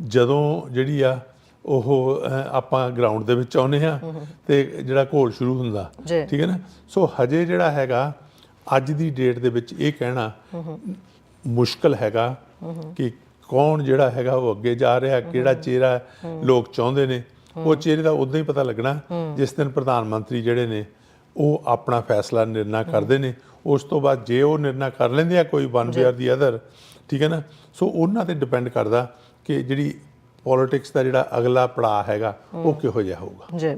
ਜਦੋਂ ਜਿਹੜੀ ਆ ਉਹ ਆਪਾਂ ਗਰਾਊਂਡ ਦੇ ਵਿੱਚ ਆਉਨੇ ਆ ਤੇ ਜਿਹੜਾ ਘੋਲ ਸ਼ੁਰੂ ਹੁੰਦਾ। ਠੀਕ ਹੈ ਨਾ? ਸੋ ਹਜੇ ਜਿਹੜਾ ਹੈਗਾ ਅੱਜ ਦੀ ਡੇਟ ਦੇ ਵਿੱਚ ਇਹ ਕਹਿਣਾ ਮੁਸ਼ਕਲ ਹੈਗਾ ਕਿ ਕੌਣ ਜਿਹੜਾ ਹੈਗਾ ਉਹ ਅੱਗੇ ਜਾ ਰਿਹਾ ਕਿਹੜਾ ਚਿਹਰਾ ਲੋਕ ਚਾਹੁੰਦੇ ਨੇ। ਉਹ ਚਿਹਰੇ ਦਾ ਉਦੋਂ ਹੀ ਪਤਾ ਲੱਗਣਾ ਜਿਸ ਦਿਨ ਪ੍ਰਧਾਨ ਮੰਤਰੀ ਜਿਹੜੇ ਨੇ ਉਹ ਆਪਣਾ ਫੈਸਲਾ ਨਿਰਣਾ ਕਰਦੇ ਨੇ। ਉਸ ਤੋਂ ਬਾਅਦ ਜੇ ਉਹ ਨਿਰਣਾ ਕਰ ਲੈਂਦੇ ਆ ਕੋਈ ਵਨ ਵੇ ਦੀ ਅਦਰ ਠੀਕ ਹੈ ਨਾ? ਸੋ ਉਹਨਾਂ ਤੇ ਡਿਪੈਂਡ ਕਰਦਾ ਕਿ ਜਿਹੜੀ ਪੋਲਿਟਿਕਸ ਦਾ ਜਿਹੜਾ ਅਗਲਾ ਪੜਾਅ ਹੈਗਾ ਉਹ ਕਿਹੋ ਜਿਹਾ ਹੋਊਗਾ। ਜੀ।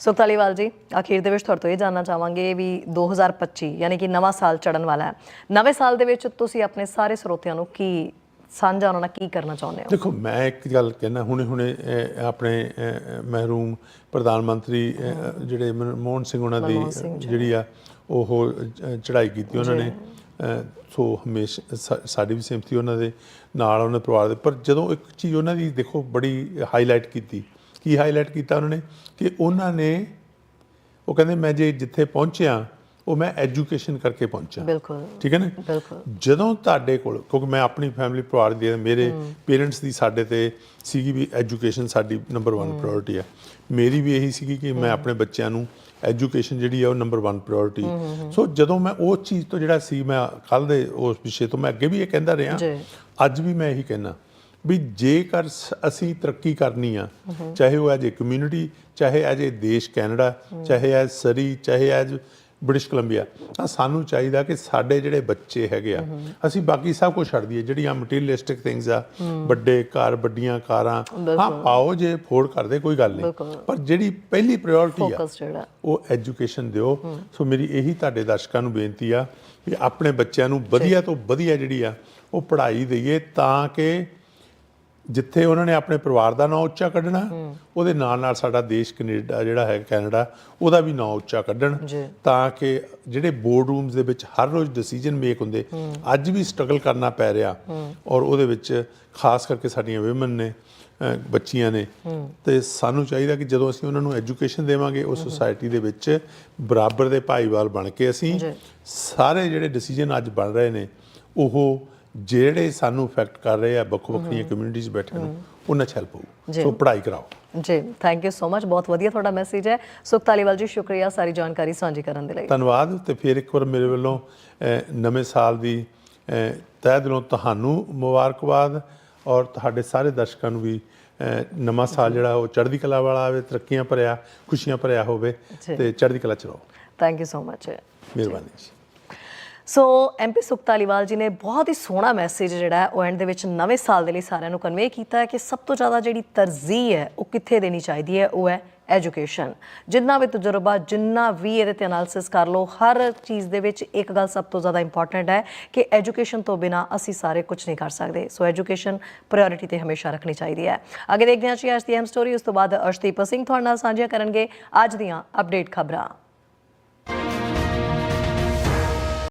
ਸੋ ਧਾਲੀਵਾਲ ਜੀ ਅਖੀਰ ਦੇ ਵਿੱਚ ਤੁਹਾਡੇ ਤੋਂ ਇਹ ਜਾਨਣਾ ਚਾਹਾਂਗੇ ਵੀ 2025 ਯਾਨੀ ਕਿ ਨਵਾਂ ਸਾਲ ਚੜਨ ਵਾਲਾ ਹੈ। ਨਵੇਂ ਸਾਲ ਦੇ ਵਿੱਚ ਤੁਸੀਂ ਆਪਣੇ ਸਾਰੇ ਸਰੋਤਿਆਂ ਨੂੰ ਕੀ ਸਾਂਝਾ ਉਹਨਾਂ ਨਾਲ ਕੀ ਕਰਨਾ ਚਾਹੁੰਦੇ ਹੋ? ਦੇਖੋ ਮੈਂ ਇੱਕ ਗੱਲ ਕਹਿਣਾ ਹੁਣੇ ਹੁਣੇ ਆਪਣੇ ਮਹਿਰੂਮ ਪ੍ਰਧਾਨ ਮੰਤਰੀ ਜਿਹੜੇ ਮਨਮੋਹਨ ਸਿੰਘ ਉਹਨਾਂ ਦੀ। ਜਿਹੜੀ ਆ ਉਹ ਚੜ੍ਹਾਈ ਕੀਤੀ ਉਹਨਾਂ ਨੇ। ਸੋ ਹਮੇਸ਼ਾ ਸਾਡੀ ਵੀ ਸਿੰਪਥੀ ਉਹਨਾਂ ਦੇ ਨਾਲ ਉਹਨਾਂ ਪਰਿਵਾਰ ਦੇ। ਪਰ ਜਦੋਂ ਇੱਕ ਚੀਜ਼ ਉਹਨਾਂ ਦੀ ਦੇਖੋ ਬੜੀ ਹਾਈਲਾਈਟ ਕੀਤੀ। ਕੀ ਹਾਈਲਾਈਟ ਕੀਤਾ ਉਹਨਾਂ ਨੇ? ਕਿ ਉਹਨਾਂ ਨੇ ਉਹ ਕਹਿੰਦੇ ਮੈਂ ਜੇ ਜਿੱਥੇ ਪਹੁੰਚਿਆ ਉਹ ਮੈਂ ਐਜੂਕੇਸ਼ਨ ਕਰਕੇ ਪਹੁੰਚਿਆ। ਬਿਲਕੁਲ। ਠੀਕ ਹੈ ਨਾ? ਬਿਲਕੁਲ। ਜਦੋਂ ਤੁਹਾਡੇ ਕੋਲ ਕਿਉਂਕਿ ਮੈਂ ਆਪਣੀ ਫੈਮਿਲੀ ਪਰਿਵਾਰ ਦੀ ਮੇਰੇ ਪੇਰੈਂਟਸ ਦੀ ਸਾਡੇ ਤੇ ਸੀਗੀ ਵੀ ਐਜੂਕੇਸ਼ਨ ਸਾਡੀ ਨੰਬਰ 1 ਪ੍ਰਾਇੋਰਟੀ ਹੈ। ਮੇਰੀ ਵੀ ਇਹੀ ਸੀਗੀ ਕਿ ਮੈਂ ਆਪਣੇ ਬੱਚਿਆਂ ਨੂੰ ਐਜੂਕੇਸ਼ਨ ਜਿਹੜੀ ਹੈ ਉਹ ਨੰਬਰ 1 ਪ੍ਰਾਇੋਰਟੀ ਸੋ ਜਦੋਂ ਮੈਂ ਉਹ ਚੀਜ਼ ਤੋਂ ਜਿਹੜਾ ਸੀ ਮੈਂ ਕੱਲ ਦੇ ਉਸ ਵਿਸ਼ੇ ਤੋਂ ਮੈਂ ਅੱਗੇ ਵੀ ਇਹ ਕਹਿੰਦਾ ਰਿਹਾ। ਅੱਜ ਵੀ ਮੈਂ ਇਹੀ ਕਹਿਣਾ ਵੀ ਜੇਕਰ ਅਸੀਂ ਤਰੱਕੀ ਕਰਨੀ ਆ ਚਾਹੇ ਉਹ ਐਜ ਏ ਕਮਿਊਨਿਟੀ ਚਾਹੇ ਐਜ ਏ ਦੇਸ਼ ਕੈਨੇਡਾ ਚਾਹੇ ਐਜ ਸਰੀ ਚਾਹੇ ਐਜ ਬ੍ਰਿਟਿਸ਼ ਕੋਲੰਬੀਆ। ਤਾਂ ਸਾਨੂੰ ਚਾਹੀਦਾ ਕਿ ਸਾਡੇ ਜਿਹੜੇ ਬੱਚੇ ਹੈਗੇ ਆ ਅਸੀਂ ਬਾਕੀ ਸਭ ਕੁਝ ਛੱਡ ਦਈਏ। ਜਿਹੜੀਆਂ ਮਟੀਰੀਅਲਿਸਟਿਕ ਥਿੰਗਸ ਆ ਵੱਡੇ ਘਰ ਵੱਡੀਆਂ ਕਾਰਾਂ ਹਾਂ ਪਾਓ ਜੇ ਫੋਰਡ ਕਰਦੇ ਕੋਈ ਗੱਲ ਨਹੀਂ। ਪਰ ਜਿਹੜੀ ਪਹਿਲੀ ਪ੍ਰਾਇੋਰਟੀ ਆ ਉਹ ਐਜੂਕੇਸ਼ਨ ਦਿਓ। ਸੋ ਮੇਰੀ ਇਹੀ ਤੁਹਾਡੇ ਦਰਸ਼ਕਾਂ ਨੂੰ ਬੇਨਤੀ ਆ ਵੀ ਆਪਣੇ ਬੱਚਿਆਂ ਨੂੰ ਵਧੀਆ ਤੋਂ ਵਧੀਆ ਜਿਹੜੀ ਆ ਉਹ ਪੜ੍ਹਾਈ ਦਈਏ ਤਾਂ ਕਿ ਜਿੱਥੇ ਉਹਨਾਂ ਨੇ ਆਪਣੇ ਪਰਿਵਾਰ ਦਾ ਨਾਂ ਉੱਚਾ ਕੱਢਣਾ ਉਹਦੇ ਨਾਲ ਨਾਲ ਸਾਡਾ ਦੇਸ਼ ਕੈਨੇਡਾ ਜਿਹੜਾ ਹੈ ਕੈਨੇਡਾ ਉਹਦਾ ਵੀ ਨਾਂ ਉੱਚਾ ਕੱਢਣ। ਤਾਂ ਕਿ ਜਿਹੜੇ ਬੋਰਡ ਰੂਮਸ ਦੇ ਵਿੱਚ ਹਰ ਰੋਜ਼ ਡਿਸੀਜਨ ਮੇਕ ਹੁੰਦੇ ਅੱਜ ਵੀ ਸਟਰਗਲ ਕਰਨਾ ਪੈ ਰਿਹਾ ਔਰ ਉਹਦੇ ਵਿੱਚ ਖਾਸ ਕਰਕੇ ਸਾਡੀਆਂ ਔਮਨ ਨੇ ਬੱਚੀਆਂ ਨੇ। ਤੇ ਸਾਨੂੰ ਚਾਹੀਦਾ ਕਿ ਜਦੋਂ ਅਸੀਂ ਉਹਨਾਂ ਨੂੰ ਐਜੂਕੇਸ਼ਨ ਦੇਵਾਂਗੇ ਉਹ ਸੁਸਾਇਟੀ ਦੇ ਵਿੱਚ ਬਰਾਬਰ ਦੇ ਭਾਈਵਾਲ ਬਣ ਕੇ ਅਸੀਂ। ਸਾਰੇ ਜਿਹੜੇ ਡਿਸੀਜਨ ਅੱਜ ਬਣ ਰਹੇ ਨੇ ਉਹ ਜਿਹੜੇ ਸਾਨੂੰ ਇਫੈਕਟ ਕਰ ਰਹੇ ਆ ਵੱਖੋ ਵੱਖਰੀਆਂ ਕਮਿਊਨਿਟੀਜ਼ ਬੈਠੇ ਨੂੰ ਉਹਨਾਂ 'ਚ ਹੈਲਪ ਹੋਊ। ਸੋ ਪੜ੍ਹਾਈ ਕਰਾਓ। ਜੀ ਥੈਂਕ ਯੂ ਸੋ ਮਚ ਬਹੁਤ ਵਧੀਆ ਤੁਹਾਡਾ ਮੈਸੇਜ ਹੈ। ਸੁਖ ਧਾਲੀਵਾਲ ਜੀ ਸ਼ੁਕਰੀਆ ਸਾਰੀ ਜਾਣਕਾਰੀ ਸਾਂਝੀ ਕਰਨ ਦੇ ਲਈ। ਧੰਨਵਾਦ। ਤੇ ਫਿਰ ਇੱਕ ਵਾਰ ਮੇਰੇ ਵੱਲੋਂ ਨਵੇਂ ਸਾਲ ਦੀ ਤਹਿ ਦਿਲੋਂ ਤੁਹਾਨੂੰ ਮੁਬਾਰਕਬਾਦ ਔਰ ਤੁਹਾਡੇ ਸਾਰੇ ਦਰਸ਼ਕਾਂ ਨੂੰ ਵੀ ਨਵਾਂ ਸਾਲ ਜਿਹੜਾ ਉਹ ਚੜ੍ਹਦੀ ਕਲਾ ਵਾਲਾ ਆਵੇ ਤਰੱਕੀਆਂ ਭਰਿਆ ਖੁਸ਼ੀਆਂ ਭਰਿਆ ਹੋਵੇ। ਤੇ ਚੜ੍ਹਦੀ ਕਲਾ ਚ ਰਹੋ। ਥੈਂਕ ਯੂ ਸੋ ਮਚ ਮਿਹਰਬਾਨੀ ਜੀ। ਸੋ ਐਮਪੀ ਸੁਖ ਧਾਲੀਵਾਲ ਜੀ ਨੇ ਬਹੁਤ ਹੀ ਸੋਹਣਾ ਮੈਸੇਜ ਜਿਹੜਾ ਹੈ, ਉਹ ਐਂਡ ਦੇ ਵਿੱਚ ਨਵੇਂ ਸਾਲ ਦੇ ਲਈ ਸਾਰਿਆਂ ਨੂੰ ਕਨਵੇ ਕੀਤਾ ਹੈ ਕਿ ਸਭ ਤੋਂ ਜ਼ਿਆਦਾ ਜਿਹੜੀ ਤਰਜੀਹ ਹੈ, ਉਹ ਕਿੱਥੇ ਦੇਣੀ ਚਾਹੀਦੀ ਹੈ? ਉਹ ਹੈ ਐਜੂਕੇਸ਼ਨ ਜਿੰਨਾ ਵੀ ਤਜਰਬਾ, ਜਿੰਨਾ ਵੀ ਇਹਦੇ ਤੇ ਐਨਾਲਿਸਿਸ ਕਰ ਲਓ, ਹਰ ਚੀਜ਼ ਦੇ ਵਿੱਚ ਇੱਕ ਗੱਲ ਸਭ ਤੋਂ ਜ਼ਿਆਦਾ ਇੰਪੋਰਟੈਂਟ ਹੈ ਕਿ ਐਜੂਕੇਸ਼ਨ ਤੋਂ ਬਿਨਾ ਅਸੀਂ ਸਾਰੇ ਕੁਝ ਨਹੀਂ ਕਰ ਸਕਦੇ। ਸੋ ਐਜੂਕੇਸ਼ਨ ਪ੍ਰਾਇੋਰਟੀ ਤੇ ਹਮੇਸ਼ਾ ਰੱਖਣੀ ਚਾਹੀਦੀ ਹੈ। ਅੱਗੇ ਦੇਖਦੇ ਹਾਂ ਜੀ ਅੱਜ ਦੀ ਐਮ ਸਟੋਰੀ ਉਸ ਤੋਂ ਬਾਅਦ ਅਰਸ਼ਦੀਪ ਸਿੰਘ ਤੁਹਾਡੇ ਨਾਲ ਸਾਂਝੀਆਂ ਕਰਨਗੇ ਅੱਜ ਦੀਆਂ ਅਪਡੇਟ ਖਬਰਾਂ।